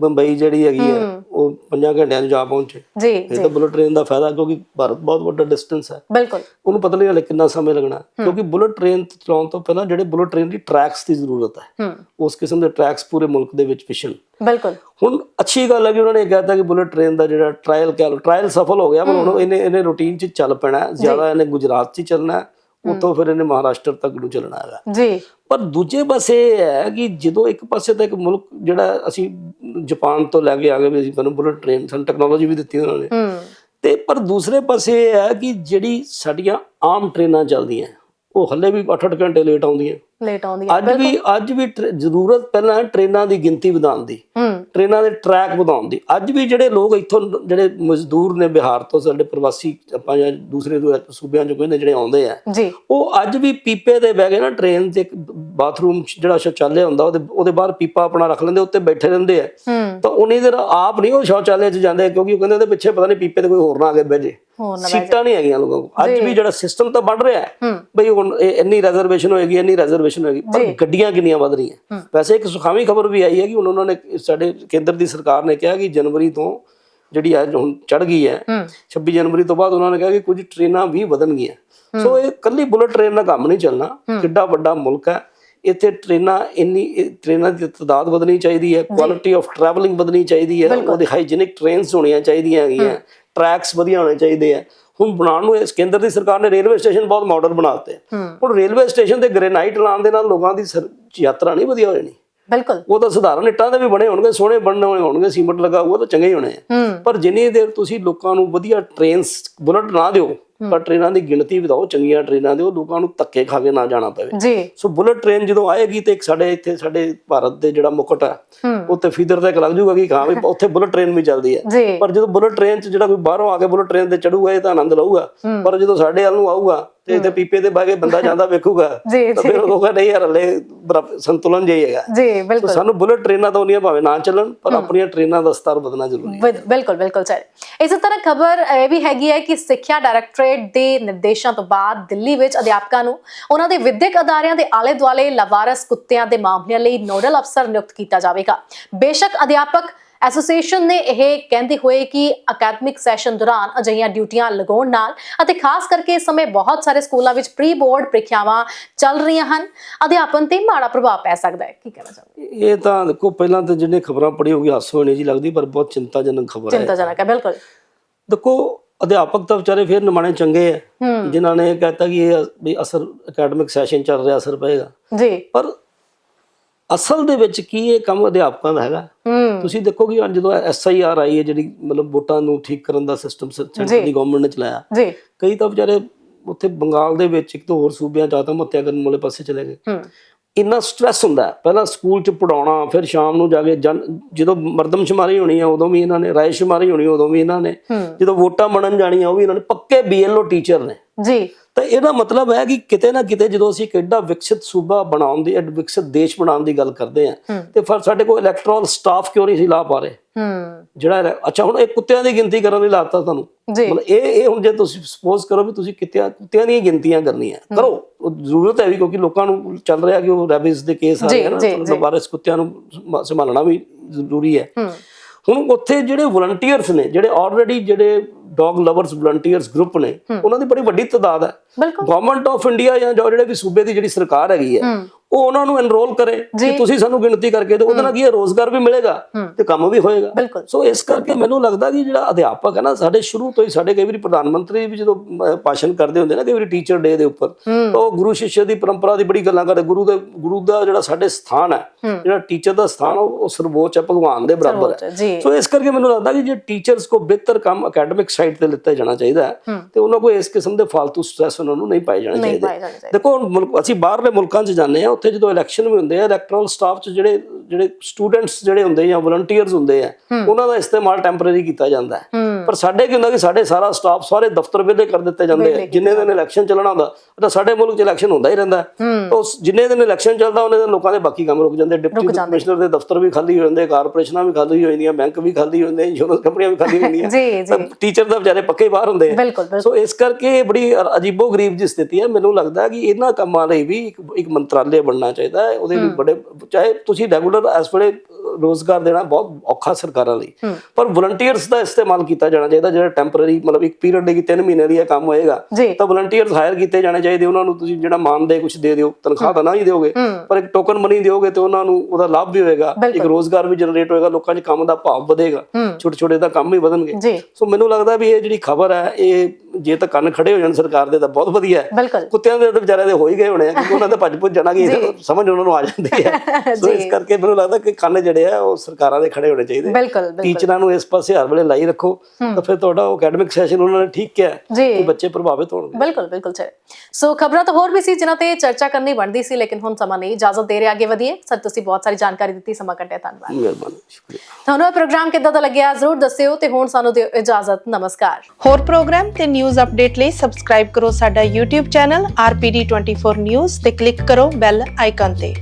ਬੰਬਈ ਜਿਹੜੀ ਹੈਗੀ ਹੈ। ਉਹ 5 ਘੰਟਿਆਂ 'ਚ ਜਾ ਪਹੁੰਚੇ। ਜੀ ਇਹ ਤਾਂ ਬੁਲਟ ਟ੍ਰੇਨ ਦਾ ਫਾਇਦਾ ਕਿਉਂਕਿ ਭਾਰਤ ਬਹੁਤ ਵੱਡਾ ਡਿਸਟੈਂਸ ਹੈ। ਬਿਲਕੁਲ। ਉਹਨੂੰ ਪਤਾ ਨਹੀਂ ਹਲੇ ਕਿੰਨਾ ਸਮੇਂ ਲੱਗਣਾ। ਕਿਉਂਕਿ ਬੁਲਟ ਟ੍ਰੇਨ ਚਲਾਉਣ ਤੋਂ ਪਹਿਲਾਂ ਜਿਹੜੇ ਬੁਲਟ ਟ੍ਰੇਨ ਦੀ ਟਰੈਕਸ ਦੀ ਜ਼ਰੂਰਤ ਹੈ ਉਸ ਕਿਸਮ ਦੇ ਟਰੈਕਸ ਪੂਰੇ ਮੁਲਕ ਦੇ ਵਿੱਚ ਵਿਛਣ ਬਿਲਕੁਲ। ਹੁਣ ਅੱਛੀ ਗੱਲ ਹੈ ਕਿ ਉਹਨਾਂ ਨੇ ਕਹਿਤਾ ਕਿ ਬੁਲਟ ਟ੍ਰੇਨ ਦਾ ਜਿਹੜਾ ਟ੍ਰਾਇਲ ਕਹਿ ਲਓ ਟ੍ਰਾਇਲ ਸਫਲ ਹੋ ਗਿਆ ਪਰ ਹੁਣ ਇਹਨੇ ਇਹਨੇ ਰੂਟੀਨ 'ਚ ਚੱਲ ਪੈਣਾ। ਜ਼ਿਆਦਾ ਇਹਨੇ ਗੁਜਰਾਤ 'ਚ ਹੀ ਚੱਲਣਾ ਉੱਥੋਂ ਫਿਰ ਇਹਨੇ ਮਹਾਰਾਸ਼ਟਰ ਤੱਕ ਨੂੰ ਚੱਲਣਾ ਹੈਗਾ। ਜੀ। ਪਰ ਦੂਜੇ ਪਾਸੇ ਇਹ ਹੈ ਕਿ ਜਦੋਂ ਇੱਕ ਪਾਸੇ ਤਾਂ ਇੱਕ ਮੁਲਕ ਜਿਹੜਾ ਅਸੀਂ ਜਾਪਾਨ ਤੋਂ ਲੈ ਕੇ ਆ ਗਏ ਵੀ ਅਸੀਂ ਤੁਹਾਨੂੰ ਬੁਲਟ ਟ੍ਰੇਨ ਸਾਨੂੰ ਟੈਕਨੋਲੋਜੀ ਵੀ ਦਿੱਤੀ ਉਹਨਾਂ ਨੇ। ਤੇ ਪਰ ਦੂਸਰੇ ਪਾਸੇ ਇਹ ਹੈ ਕਿ ਜਿਹੜੀ ਸਾਡੀਆਂ ਆਮ ਟ੍ਰੇਨਾਂ ਚੱਲਦੀਆਂ ਉਹ ਹੱਲੇ ਵੀ 8-8 ਘੰਟੇ ਲੇਟ ਆਉਂਦੀਆਂ। ਲੇਟ ਆਉਂਦੀ ਹੈ ਅੱਜ ਵੀ ਅੱਜ ਵੀ ਜ਼ਰੂਰਤ ਪਹਿਲਾਂ ਟ੍ਰੇਨਾਂ ਦੀ ਗਿਣਤੀ ਵਧਾਉਣ ਦੀ। ਹੂੰ। ਟ੍ਰੇਨਾਂ ਦੇ ਟਰੈਕ ਵਧਾਉਣ ਦੀ। ਅੱਜ ਵੀ ਜਿਹੜੇ ਲੋਕ ਇੱਥੋਂ ਜਿਹੜੇ ਮਜ਼ਦੂਰ ਨੇ ਬਿਹਾਰ ਤੋਂ ਸਾਡੇ ਪ੍ਰਵਾਸੀ ਆਪਾਂ ਜਾਂ ਦੂਸਰੇ ਦੂ- ਸੂਬਿਆਂ ਚੋਂ ਨੇ ਜਿਹੜੇ ਆਉਂਦੇ ਆ ਉਹ ਅੱਜ ਵੀ ਪੀਪੇ ਤੇ ਬਹਿ ਕੇ ਨਾ ਟ੍ਰੇਨ ਤੇ ਇੱਕ ਬਾਥਰੂਮ ਜਿਹੜਾ ਸ਼ੌਚਾਲਿਆ ਹੁੰਦਾ ਉਹਦੇ ਉਹਦੇ ਬਾਹਰ ਪੀਪਾ ਆਪਣਾ ਰੱਖ ਲੈਂਦੇ ਉੱਤੇ ਬੈਠੇ ਰਹਿੰਦੇ ਆ। ਤਾਂ ਉਨੀ ਦੇਰ ਆਪ ਨਹੀਂ ਉਹ ਸ਼ੌਚਾਲਿਆ 'ਚ ਜਾਂਦੇ ਕਿਉਂਕਿ ਉਹ ਕਹਿੰਦੇ ਉਹਦੇ ਪਿੱਛੇ ਪਤਾ ਨਹੀਂ ਪੀਪੇ ਤੇ ਕੋਈ ਹੋਰ ਨਾ ਆ ਕੇ ਬਹਿ ਜੇ। ਸੀਟਾਂ ਨਹੀਂ ਹੈਗੀਆਂ ਲੋਕਾਂ ਕੋਲ। ਅੱਜ ਵੀ ਜਿਹੜਾ ਸਿਸਟਮ ਤਾਂ ਬਣ ਰਿਹਾ ਹੈ ਬਈ ਹੁਣ ਇੰਨੀ ਰਿਜ਼ਰਵੇਸ਼ਨ ਹੋਏਗੀ ਇੰਨੀ ਰਿਜ਼ਰਵੇਸ਼ਨ ਹੋਏਗੀ ਪਰ ਗੱਡੀਆਂ ਕਿੰਨੀਆਂ ਵਧ ਰਹੀਆਂ। ਵੈਸੇ ਇੱਕ ਸੁਖਾਵੀ ਖਬਰ ਵੀ ਆਈ ਹੈ ਕਿ ਉਹਨਾਂ ਨੇ ਸਾਡੇ ਕੇਂਦਰ ਦੀ ਸਰਕਾਰ ਨੇ ਕਿਹਾ ਕਿ ਜਨਵਰੀ ਤੋਂ ਜਿਹੜੀ ਅੱਜ ਹੁਣ ਚੜ ਗਈ ਹੈ ਹੂੰ। 26 ਜਨਵਰੀ ਤੋਂ ਬਾਅਦ ਉਹਨਾਂ ਨੇ ਕਿਹਾ ਕਿ ਕੁਝ ਟ੍ਰੇਨਾਂ ਵੀ ਵਧਣਗੀਆਂ। ਸੋ ਇਹ ਕੱਲੀ ਬੁਲਟ ਟ੍ਰੇਨ ਦਾ ਕੰਮ ਨਹੀਂ ਚੱਲਣਾ ਕਿੱਡਾ ਵੱਡਾ ਮੁਲਕ ਹੈ। ਇੱਥੇ ਟ੍ਰੇਨਾਂ ਇੰਨੀ ਟ੍ਰੇਨਾਂ ਦੀ ਤਦਾਦ ਵਧਣੀ ਚਾਹੀਦੀ ਹੈ ਕੁਆਲਿਟੀ ਆਫ ਟਰੈਵਲਿੰਗ ਵਧਣੀ ਚਾਹੀਦੀ ਹੈ ਉਹਦੇ ਹਾਈਜੀਨਿਕ ਟ੍ਰੇਨਸ ਹੋਣੀਆਂ ਚਾਹੀਦੀਆਂ ਹੈਗੀਆਂ ਟਰੈਕਸ ਵਧੀਆ ਹੋਣੇ ਚਾਹੀਦੇ ਆ ਹੁਣ ਬਣਾਉਣ ਨੂੰ ਇਸ ਕੇਂਦਰ ਦੀ ਸਰਕਾਰ ਨੇ ਰੇਲਵੇ ਸਟੇਸ਼ਨ ਬਹੁਤ ਮਾਡਰਨ ਬਣਾਤੇ ਹੁਣ ਰੇਲਵੇ ਸਟੇਸ਼ਨ ਤੇ ਗ੍ਰੇਨਾਈਟ ਲਾਉਣ ਦੇ ਨਾਲ ਲੋਕਾਂ ਦੀ ਯਾਤਰਾ ਨਹੀਂ ਵਧੀਆ ਹੋ ਜਾਣੀ। ਬਿਲਕੁਲ। ਉਹ ਤਾਂ ਸਧਾਰਨ ਇੱਟਾਂ ਦੇ ਵੀ ਬਣੇ ਹੋਣਗੇ ਸੋਹਣੇ ਬਣਨੇ ਹੋਣਗੇ ਸੀਮਟ ਲੱਗਾ ਹੋਊਗਾ ਤਾਂ ਚੰਗੇ ਹੀ ਹੋਣੇ ਆ। ਪਰ ਜਿੰਨੀ ਦੇਰ ਤੁਸੀਂ ਲੋਕਾਂ ਨੂੰ ਵਧੀਆ ਟ੍ਰੇਨਸ ਬੁਲਟ ਨਾ ਦਿਓ ਪਰ ਟ੍ਰੇਨਾਂ ਦੀ ਗਿਣਤੀ ਵਧਾਓ ਚੰਗੀਆਂ ਟ੍ਰੇਨਾਂ ਦਿਓ ਲੋਕਾਂ ਨੂੰ ਧੱਕੇ ਖਾ ਕੇ ਨਾ ਜਾਣਾ ਪਵੇ। ਜੀ। ਸੋ ਬੁਲਟ ਟ੍ਰੇਨ ਜਦੋਂ ਆਏਗੀ ਤੇ ਇੱਕ ਸਾਡੇ ਇੱਥੇ ਸਾਡੇ ਭਾਰਤ ਦੇ ਜਿਹੜਾ ਮੁਕਟ ਹੈ। ਹੂੰ ਉੱਤੇ ਫੀਦਰ ਤੇ ਇੱਕ ਲੱਗ ਜੂਗਾ ਕਿ ਹਾਂ ਵੀ ਉੱਥੇ ਬੁਲਟ ਟ੍ਰੇਨ ਵੀ ਚੱਲਦੀ ਹੈ ਪਰ ਜਦੋਂ ਬੁਲਟ ਟ੍ਰੇਨ 'ਚ ਜਿਹੜਾ ਕੋਈ ਬਾਹਰੋਂ ਆ ਕੇ ਬੁਲਟ ਟ੍ਰੇਨ ਤੇ ਚੜੂਗਾ ਇਹ ਤਾਂ ਆਨੰਦ ਲਊਗਾ। ਪਰ ਜਦੋਂ ਸਾਡੇ ਵੱਲ ਨੂੰ ਆਊਗਾ ਤੇ ਇੱਥੇ ਪੀਪੇ ਤੇ ਬਹਿ ਕੇ ਬੰਦਾ ਜਾਂਦਾ ਵੇਖੂਗਾ ਜੀ ਤਾਂ ਫਿਰ ਉਹ ਕਹੂਗਾ ਨਹੀਂ ਯਾਰ ਹਲੇ ਸੰਤੁਲਨ ਹੀ ਹੈਗਾ। ਜੀ ਬਿਲਕੁਲ। ਸਾਨੂੰ ਬੁਲਟ ਟ੍ਰੇਨਾਂ ਤਾਂ ਉਹਨੀਆਂ ਭਾਵੇਂ ਨਾ ਚੱਲਣ ਪਰ ਆਪਣੀਆਂ ਟ੍ਰੇਨਾਂ ਦਾ ਸਤਰ ਵਧਣਾ ਜ਼ਰੂਰੀ ਹੈ। ਬਿਲ- ਬਿਲਕੁਲ ਬਿਲਕੁਲ ਸਰ। ਇਸੇ ਤਰ੍ਹਾਂ ਖਬਰ ਇਹ ਵੀ ਹੈਗੀ ਹੈ ਕਿ ਸਿੱਖਿਆ ਡਾਇਰੈਕਟੋਰੇਟ ਦੇ ਨਿਰਦੇਸ਼ਾਂ ਤੋਂ ਬਾਅਦ ਦਿੱਲੀ ਵਿੱਚ ਅਧਿਆਪਕਾਂ ਨੂੰ ਉਹਨਾਂ ਦੇ ਵਿਦਿਅਕ ਅਦਾਰਿਆਂ ਦੇ ਆਲੇ ਦੁਆਲੇ ਲਾਵਾਰਸ ਕੁੱਤਿਆਂ ਦੇ ਮਾਮਲਿਆਂ ਲਈ ਨੋਡਲ ਅਫਸਰ ਨਿਯੁਕਤ ਕੀਤਾ ਜਾਵੇਗਾ। ਬੇਸ਼ੱਕ ਅਧਿਆਪਕ ਐਸੋਸੀਏਸ਼ਨ ਨੇ ਇਹ ਕਹਿੰਦੇ ਹੋਏ ਕਿ ਅਕੈਡਮਿਕ ਸੈਸ਼ਨ ਦੌਰਾਨ ਅਜਿਹੀਆਂ ਡਿਊਟੀਆਂ ਲਗਾਉਣ ਨਾਲ ਅਤੇ ਖਾਸ ਕਰਕੇ ਇਸ ਸਮੇਂ ਬਹੁਤ ਸਾਰੇ ਸਕੂਲਾਂ ਵਿੱਚ ਪ੍ਰੀ ਬੋਰਡ ਪ੍ਰੀਖਿਆਵਾਂ ਚੱਲ ਰਹੀਆਂ ਹਨ। ਅਧਿਆਪਨ ਤੇ ਮਾੜਾ ਪ੍ਰਭਾਵ ਪੈ ਸਕਦਾ ਹੈ। ਕੀ ਕਹਿਣਾ ਚਾਹੁੰਦੇ ਇਹ ਤਾਂ ਦੇਖੋ ਪਹਿਲਾਂ ਤਾਂ ਜਿਹਨੇ ਖਬਰਾਂ ਪੜ੍ਹੀ ਹੋਗੀ ਹਾਸੋ ਹੋਣੀ ਜੀ ਲੱਗਦੀ ਪਰ ਬਹੁਤ ਚਿੰਤਾਜਨਕ ਖਬਰ ਹੈ। ਚਿੰਤਾਜਨਕ ਹੈ ਬਿਲਕੁਲ। ਦੇਖੋ ਅਧਿਆਪਕ ਤਾਂ ਵਿਚਾਰੇ ਫਿਰ ਨਿਮਾਣੇ ਚੰਗੇ ਹੂੰ। ਜਿਨ੍ਹਾਂ ਨੇ ਕਹਤਾ ਕਿ ਇਹ ਵੀ ਅਸਰ ਅਕੈਡਮਿਕ ਸੈਸ਼ਨ ਚੱਲ ਰਿਹਾ ਅਸਰ ਪਏਗਾ। ਜੀ। ਪਰ ਅਸਲ ਦੇ ਵਿੱਚ ਕੀ ਇਹ ਕੰਮ ਅਧਿਆਪਕਾਂ ਦਾ ਹੈਗਾ? ਹੂੰ। ਤੁਸੀਂ ਦੇਖੋ ਕਿ ਅੱਜ ਜਦੋਂ ਐਸਆਈਆਰ ਆਈ ਹੈ ਜਿਹੜੀ ਮਤਲਬ ਵੋਟਾਂ ਨੂੰ ਠੀਕ ਕਰਨ ਦਾ ਸਿਸਟਮ ਸੈਂਟਰ ਦੀ ਗਵਰਨਮੈਂਟ ਨੇ ਚਲਾਇਆ ਜੀ। ਕਈ ਤਾਂ ਵਿਚਾਰੇ ਉੱਥੇ ਬੰਗਾਲ ਦੇ ਵਿੱਚ ਇੱਕ ਤੋਂ ਹੋਰ ਸੂਬਿਆਂ ਜਾਂ ਤਾਂ ਹੱਤਿਆ ਕਰਨ ਵਾਲੇ ਪਾਸੇ ਚਲੇ ਗਏ। ਇੰਨਾ ਸਟ੍ਰੈਸ ਹੁੰਦਾ। ਪਹਿਲਾਂ ਸਕੂਲ ਚ ਪੜਾਉਣਾ ਫਿਰ ਸ਼ਾਮ ਨੂੰ ਜਾ ਕੇ ਜਦੋਂ ਮਰਦਮਸ਼ੁਮਾਰੀ ਹੋਣੀ ਆ ਉਦੋਂ ਵੀ ਇਹਨਾਂ ਨੇ ਰਾਇਸ਼ੁਮਾਰੀ ਹੋਣੀ ਉਦੋਂ ਵੀ ਇਹਨਾਂ ਨੇ। ਜਦੋਂ ਵੋਟਾਂ ਬਣਨ ਜਾਣੀਆਂ ਉਹ ਵੀ ਇਹਨਾਂ ਨੇ। ਪੱਕੇ ਬੀਐਲਓ ਟੀਚਰ ਨੇ। ਜੀ। ਤਾਂ ਇਹਦਾ ਮਤਲਬ ਹੈ ਕਿ ਕਿਤੇ ਨਾ ਕਿਤੇ ਜਦੋਂ ਅਸੀਂ ਇੱਕ ਐਡਾ ਵਿਕਸਿਤ ਸੂਬਾ ਬਣਾਉਣ ਦੀ ਐਡ ਵਿਕਸਿਤ ਦੇਸ਼ ਬਣਾਉਣ ਦੀ ਗੱਲ ਕਰਦੇ ਆ। ਤੇ ਫਿਰ ਸਾਡੇ ਕੋਲ ਇਲੈਕਟਰਲ ਸਟਾਫ ਕਿਉਂ ਨਹੀਂ ਸੀ ਲਾ ਪਾ ਰਹੇ? ਹੂੰ। ਜਿਹੜਾ ਅੱਛਾ ਹੁਣ ਇਹ ਕੁੱਤਿਆਂ ਦੀ ਗਿਣਤੀ ਕਰਨ ਲਈ ਲਾਤਾ ਤੁਹਾਨੂੰ। ਮਤਲਬ ਇਹ ਇਹ ਹੁਣ ਜੇ ਤੁਸੀਂ ਸਪੋਜ਼ ਕਰੋ ਵੀ ਤੁਸੀਂ ਕਿਤੇ ਕੁੱਤਿਆਂ ਦੀਆਂ ਗਿਣਤੀਆਂ ਕਰਨੀਆਂ ਕਰੋ। ਉਹ ਜ਼ਰੂਰਤ ਹੈ ਵੀ ਕਿਉਂਕਿ ਲੋਕਾਂ ਨੂੰ ਚੱਲ ਰਿਹਾ ਕਿ ਉਹ ਰੈਬਿਸ ਦੇ ਕੇਸ ਆ ਰਹੇ ਆ ਨਾ ਜੀ, ਮਤਲਬ ਵਾਇਰਸ ਕੁੱਤਿਆਂ ਨੂੰ ਸੰਭਾ- ਸੰਭਾਲਣਾ ਵੀ ਜ਼ਰੂਰੀ ਹੈ। ਹੂੰ। ਹੁਣ ਉੱਥੇ ਜਿਹੜੇ ਵਲੰਟੀਅਰਸ ਨੇ ਜਿਹੜੇ ਆਲਰੇਡੀ ਜਿਹੜੇ ਡੌਗ ਲਵਰਸ ਵਲੰਟੀਅਰਸ ਗਰੁੱਪ ਨੇ ਉਹਨਾਂ ਦੀ ਬੜੀ ਵੱਡੀ ਤਾਦਾਦ ਹੈ। ਗਵਰਨਮੈਂਟ ਆਫ ਇੰਡੀਆ ਜਾਂ ਜੋ ਜਿਹੜੇ ਵੀ ਸੂਬੇ ਦੀ ਜਿਹੜੀ ਸਰਕਾਰ ਹੈਗੀ ਹੂੰ। ਉਹ ਉਹਨਾਂ ਨੂੰ ਐਨਰੋਲ ਕਰੇ ਕਿ ਤੁਸੀਂ ਸਾਨੂੰ ਗਿਣਤੀ ਕਰਕੇ ਦਿਓ। ਉਹਦੇ ਨਾਲ ਕੀ ਹੈ? ਰੋਜ਼ਗਾਰ ਵੀ ਮਿਲੇਗਾ ਤੇ ਕੰਮ ਵੀ ਹੋਏਗਾ। ਸੋ ਇਸ ਕਰਕੇ ਮੈਨੂੰ ਲੱਗਦਾ ਕਿ ਜਿਹੜਾ ਅਧਿਆਪਕ ਹੈ ਨਾ ਸਾਡੇ ਸ਼ੁਰੂ ਤੋਂ ਹੀ ਸਾਡੇ ਕਈ ਵਾਰੀ ਪ੍ਰਧਾਨ ਮੰਤਰੀ ਵੀ ਜਦੋਂ ਭਾਸ਼ਣ ਕਰਦੇ ਹੁੰਦੇ ਨਾ ਕਈ ਵਾਰੀ ਟੀਚਰ ਡੇ ਦੇ ਉੱਪਰ ਤਾਂ ਉਹ ਗੁਰੂ ਸਿੱਖ ਦੀ ਪਰੰਪਰਾ ਦੀ ਬੜੀ ਗੱਲਾਂ ਕਰਦੇ। ਗੁਰੂ ਦੇ ਗੁਰੂ ਦਾ ਜਿਹੜਾ ਸਾਡੇ ਸਥਾਨ ਹੈ ਜਿਹੜਾ ਟੀਚਰ ਦਾ ਸਥਾਨ ਉਹ ਸਰਵੋੱਚ ਹੈ ਭਗਵਾਨ ਦੇ ਬਰਾਬਰ ਹੈ। ਸੋ ਇਸ ਕਰਕੇ ਮੈਨੂੰ ਲੱਗਦਾ ਕਿ ਜੇ ਟੀਚਰਸ ਕੋ ਬਿਹਤਰ ਕੰਮ ਅਕੈਡਮਿਕ ਸਾਈਡ ਤੇ ਲਿੱਤਾ ਜਾਣਾ ਚਾਹੀਦਾ ਹੈ। ਤੇ ਉਹਨਾਂ ਕੋ ਇਸ ਕਿਸਮ ਦੇ ਫालतू ਸਟ੍ਰੈਸ ਉਹਨਾਂ ਨੂੰ ਨਹੀਂ ਪਾਏ ਜਾਣੇ ਚਾਹੀਦੇ। ਦੇਖੋ ਅਸੀਂ ਬਾਹਰਲੇ ਮੁਲਕਾਂ 'ਚ ਜਾਂਦੇ ਆ ਉੱਥੇ ਜਦੋਂ ਇਲੈਕਸ਼ਨ ਵੀ ਹੁੰਦੇ ਆ ਇਲੈਕਟਰਲ ਸਟਾਫ 'ਚ ਜਿਹੜੇ ਜਿਹੜੇ ਸਟੂਡੈਂਟਸ ਜਿਹੜੇ ਹੁੰਦੇ ਜਾਂ ਵਲੰਟੀਅਰਸ ਹੁੰਦੇ ਆ ਉਹਨਾਂ ਦਾ ਇਸਤੇਮਾਲ ਟੈਂਪਰੇਰੀ ਕੀਤਾ ਜਾਂਦਾ ਹੈ। ਹੂੰ। ਪਰ ਸਾਡੇ ਕੀ ਹੁੰਦਾ ਕਿ ਸਾਡੇ ਸਾਰਾ ਸਟਾਫ ਸਾਰੇ ਦਫ਼ਤਰ ਵਿਹਲੇ ਕਰ ਦਿੱਤੇ ਜਾਂਦੇ ਆ। ਜਿੰਨੇ ਦਿਨ ਇਲੈਕਸ਼ਨ ਚੱਲਣਾ ਹੁੰਦਾ ਤਾਂ ਸਾਡੇ ਮੁਲਕ 'ਚ ਇਲੈਕਸ਼ਨ ਹੁੰਦਾ ਹੀ ਰਹਿੰਦਾ। ਤਾਂ ਉਸ ਜਿੰਨੇ ਦਿਨ ਇਲੈਕਸ਼ਨ ਚੱਲਦਾ ਉਹਨੇ ਦਿਨ ਲੋਕਾਂ ਦੇ ਬਾਕੀ ਕੰਮ ਰੁਕ ਜਾਂਦੇ। ਡਿਪਟੀ ਕਮਿਸ਼ਨਰ ਦੇ ਦਫ਼ਤਰ ਵੀ ਖਾਲੀ ਹੋ ਜਾਂਦੇ ਕਾਰਪੋਰੇਸ਼ਨਾਂ ਵੀ ਖਾਲੀ ਹੋ ਜਾਂਦੀਆਂ ਬੈਂਕ ਵੀ ਖਾਲੀ ਹੋ ਜਾਂਦੇ ਇੰਸ਼ੋਰੈਂਸ ਕੰਪਨੀਆਂ ਵੀ ਖਾਲੀ ਹੋ ਜਾਂਦੀਆਂ। ਜੀ ਜੀ। ਟੀਚਰ ਤਾਂ ਵਿਚਾਰੇ ਪੱਕੇ ਬਾਹਰ ਹੁੰਦੇ ਆ। ਸੋ ਇਸ ਕਰਕੇ ਇਹ ਬੜੀ ਅ- ਅਜੀਬੋ-ਗਰੀਬ ਜਿਹੀ ਸਥਿਤੀ ਹੈ। ਮੈਨੂੰ ਲੱਗਦਾ ਕਿ ਇਹਨਾਂ ਕੰਮਾਂ ਲਈ ਵੀ ਇੱਕ ਇੱਕ ਮੰਤਰਾਲੇ ਬਣਨਾ ਚਾਹੀਦਾ ਹੈ। ਉਹਦੇ ਲਈ ਬੜੇ ਚਾਹੇ ਤੁਸੀਂ ਰੈਗੂਲਰ ਇਸ ਵੇਲੇ ਰੋਜ਼ਗਾਰ ਦੇਣਾ ਬਹੁਤ ਔਖਾ ਸਰਕਾਰਾਂ ਲਈ। ਪਰ ਵਲੰਟੀਅਰਸ ਦਾ ਇਸਤੇਮਾਲ ਕੀਤਾ ਜਾਣਾ ਚਾਹੀਦਾ ਜਿਹੜਾ ਟੈਂਪਰੇਰੀ ਮਤਲਬ ਇੱਕ ਪੀਰੀਅਡ ਲਈ 3 ਮਹੀਨੇ ਲਈ ਇਹ ਕੰਮ ਹੋਏਗਾ ਤਾਂ ਵਲੰਟੀਅਰਸ ਹਾਇਰ ਕੀਤੇ ਜਾਣੇ ਚਾਹੀਦੇ ਉਹਨਾਂ ਨੂੰ ਤੁਸੀਂ ਜਿਹੜਾ ਮਾਨਦੇ ਕੁਝ ਦੇ ਦਿਓ ਤਨਖਾਹ ਤਾਂ ਨਾ ਹੀ ਦਿਓਗੇ ਪਰ ਇੱਕ ਟੋਕਨ ਮਨੀ ਦਿਓਗੇ ਤੇ ਉਹਨਾਂ ਨੂੰ ਉਹਦਾ ਲਾਭ ਵੀ ਹੋਏਗਾ ਇੱਕ ਰੋਜ਼ਗਾਰ ਵੀ ਜਨਰੇਟ ਹੋਏਗਾ ਲੋਕਾਂ 'ਚ ਕੰਮ ਦਾ ਭਾਵ ਵਧੇਗਾ ਛੋਟੇ ਛੋਟੇ ਦਾ ਕੰਮ ਵੀ ਵਧਣਗੇ। ਸੋ ਮੈਨੂੰ ਲੱਗਦਾ ਵੀ ਇਹ ਜਿਹੜੀ ਖਬਰ ਹੈ ਇਹ ਜੇ ਤਾਂ ਕੰਨ ਖੜੇ ਹੋ ਜਾਣ ਸਰਕਾਰ ਦੇ ਤਾਂ ਬਹੁਤ ਵਧੀਆ ਹੈ। ਕੁੱਤਿਆਂ ਦੇ ਤਾਂ ਵਿਚਾਰੇ ਦੇ ਹੋ ਹੀ ਗਏ ਹੋਣੇ ਆ ਕਿਉਂਕਿ ਉਹਨਾਂ ਦਾ ਭੱਜ ਭੁੱਜ ਜਾਣਾ ਕਿ ਸਮਝ ਉਹਨਾਂ ਨੂੰ ਆ ਜਾਂਦੀ ਹੈ। ਸੋ ਇਸ ਕਰਕੇ ਮੈਨੂੰ ਲੱਗਦਾ ਕਿ ਕੰਨ ਜਿਹੜੇ ਆ ਉਹ ਸਰਕਾਰਾਂ ਦੇ ਖੜੇ ਹੋਣੇ ਚਾਹੀਦੇ। ਬਿਲਕੁਲ ਟੀਚਰਾਂ ਨੂੰ ਇਸ ਪਾਸੇ ਹਰ ਵੇਲੇ ਲਾਈ ਰੱਖੋ। ਤਾਂ ਫਿਰ ਤੁਹਾਡਾ ਉਹ ਅਕੈਡਮਿਕ ਸੈਸ਼ਨ ਉਹਨਾਂ ਨੇ ਠੀਕ ਕਿਹਾ ਕਿ ਬੱਚੇ ਪ੍ਰਭਾਵਿਤ ਹੋਣਗੇ। ਬਿਲਕੁਲ ਬਿਲਕੁਲ ਚਲੇ ਸੋ ਖਬਰਾਂ ਤਾਂ ਹੋਰ ਵੀ ਸੀ ਜਿਨ੍ਹਾਂ ਤੇ ਚਰਚਾ ਕਰਨੀ ਬਣਦੀ ਸੀ ਲੇਕਿਨ ਹੁਣ ਸਮਾਂ ਨਹੀਂ। ਇਜਾਜ਼ਤ ਦੇ ਰਿਹਾ ਅੱਗੇ ਵਧੀਏ। ਸਰ ਤੁਸੀਂ ਬਹੁਤ ਸਾਰੀ ਜਾਣਕਾਰੀ ਦਿੱਤੀ ਸਮਾਂ ਕੱਢਿਆ ਧੰਨਵਾਦ। ਮਿਹਰਬਾਨੀ ਸ਼ੁਕਰੀਆ। ਤੁਹਾਨੂੰ ਇਹ ਪ੍ਰੋਗਰਾਮ ਕਿੱਦਾਂ ਦਾ ਲੱਗਿਆ ਜ਼ਰੂਰ ਦੱਸਿਓ ਤੇ ਹੁਣ ਸਾਨੂੰ ਦਿਓ ਇਜਾਜ਼ਤ। ਨਮਸਕਾਰ। ਹੋਰ ਪ੍ਰੋਗਰਾਮ ਤੇ ਨਿਊਜ਼ ਅਪਡੇਟ ਲਈ ਸਬਸਕ੍ਰਾਈਬ ਕਰੋ ਸਾਡਾ YouTube ਚੈਨਲ RPD24 News ਤੇ ਕਲਿੱਕ ਕਰੋ ਬੈਲ ਆਈਕਨ ਤੇ।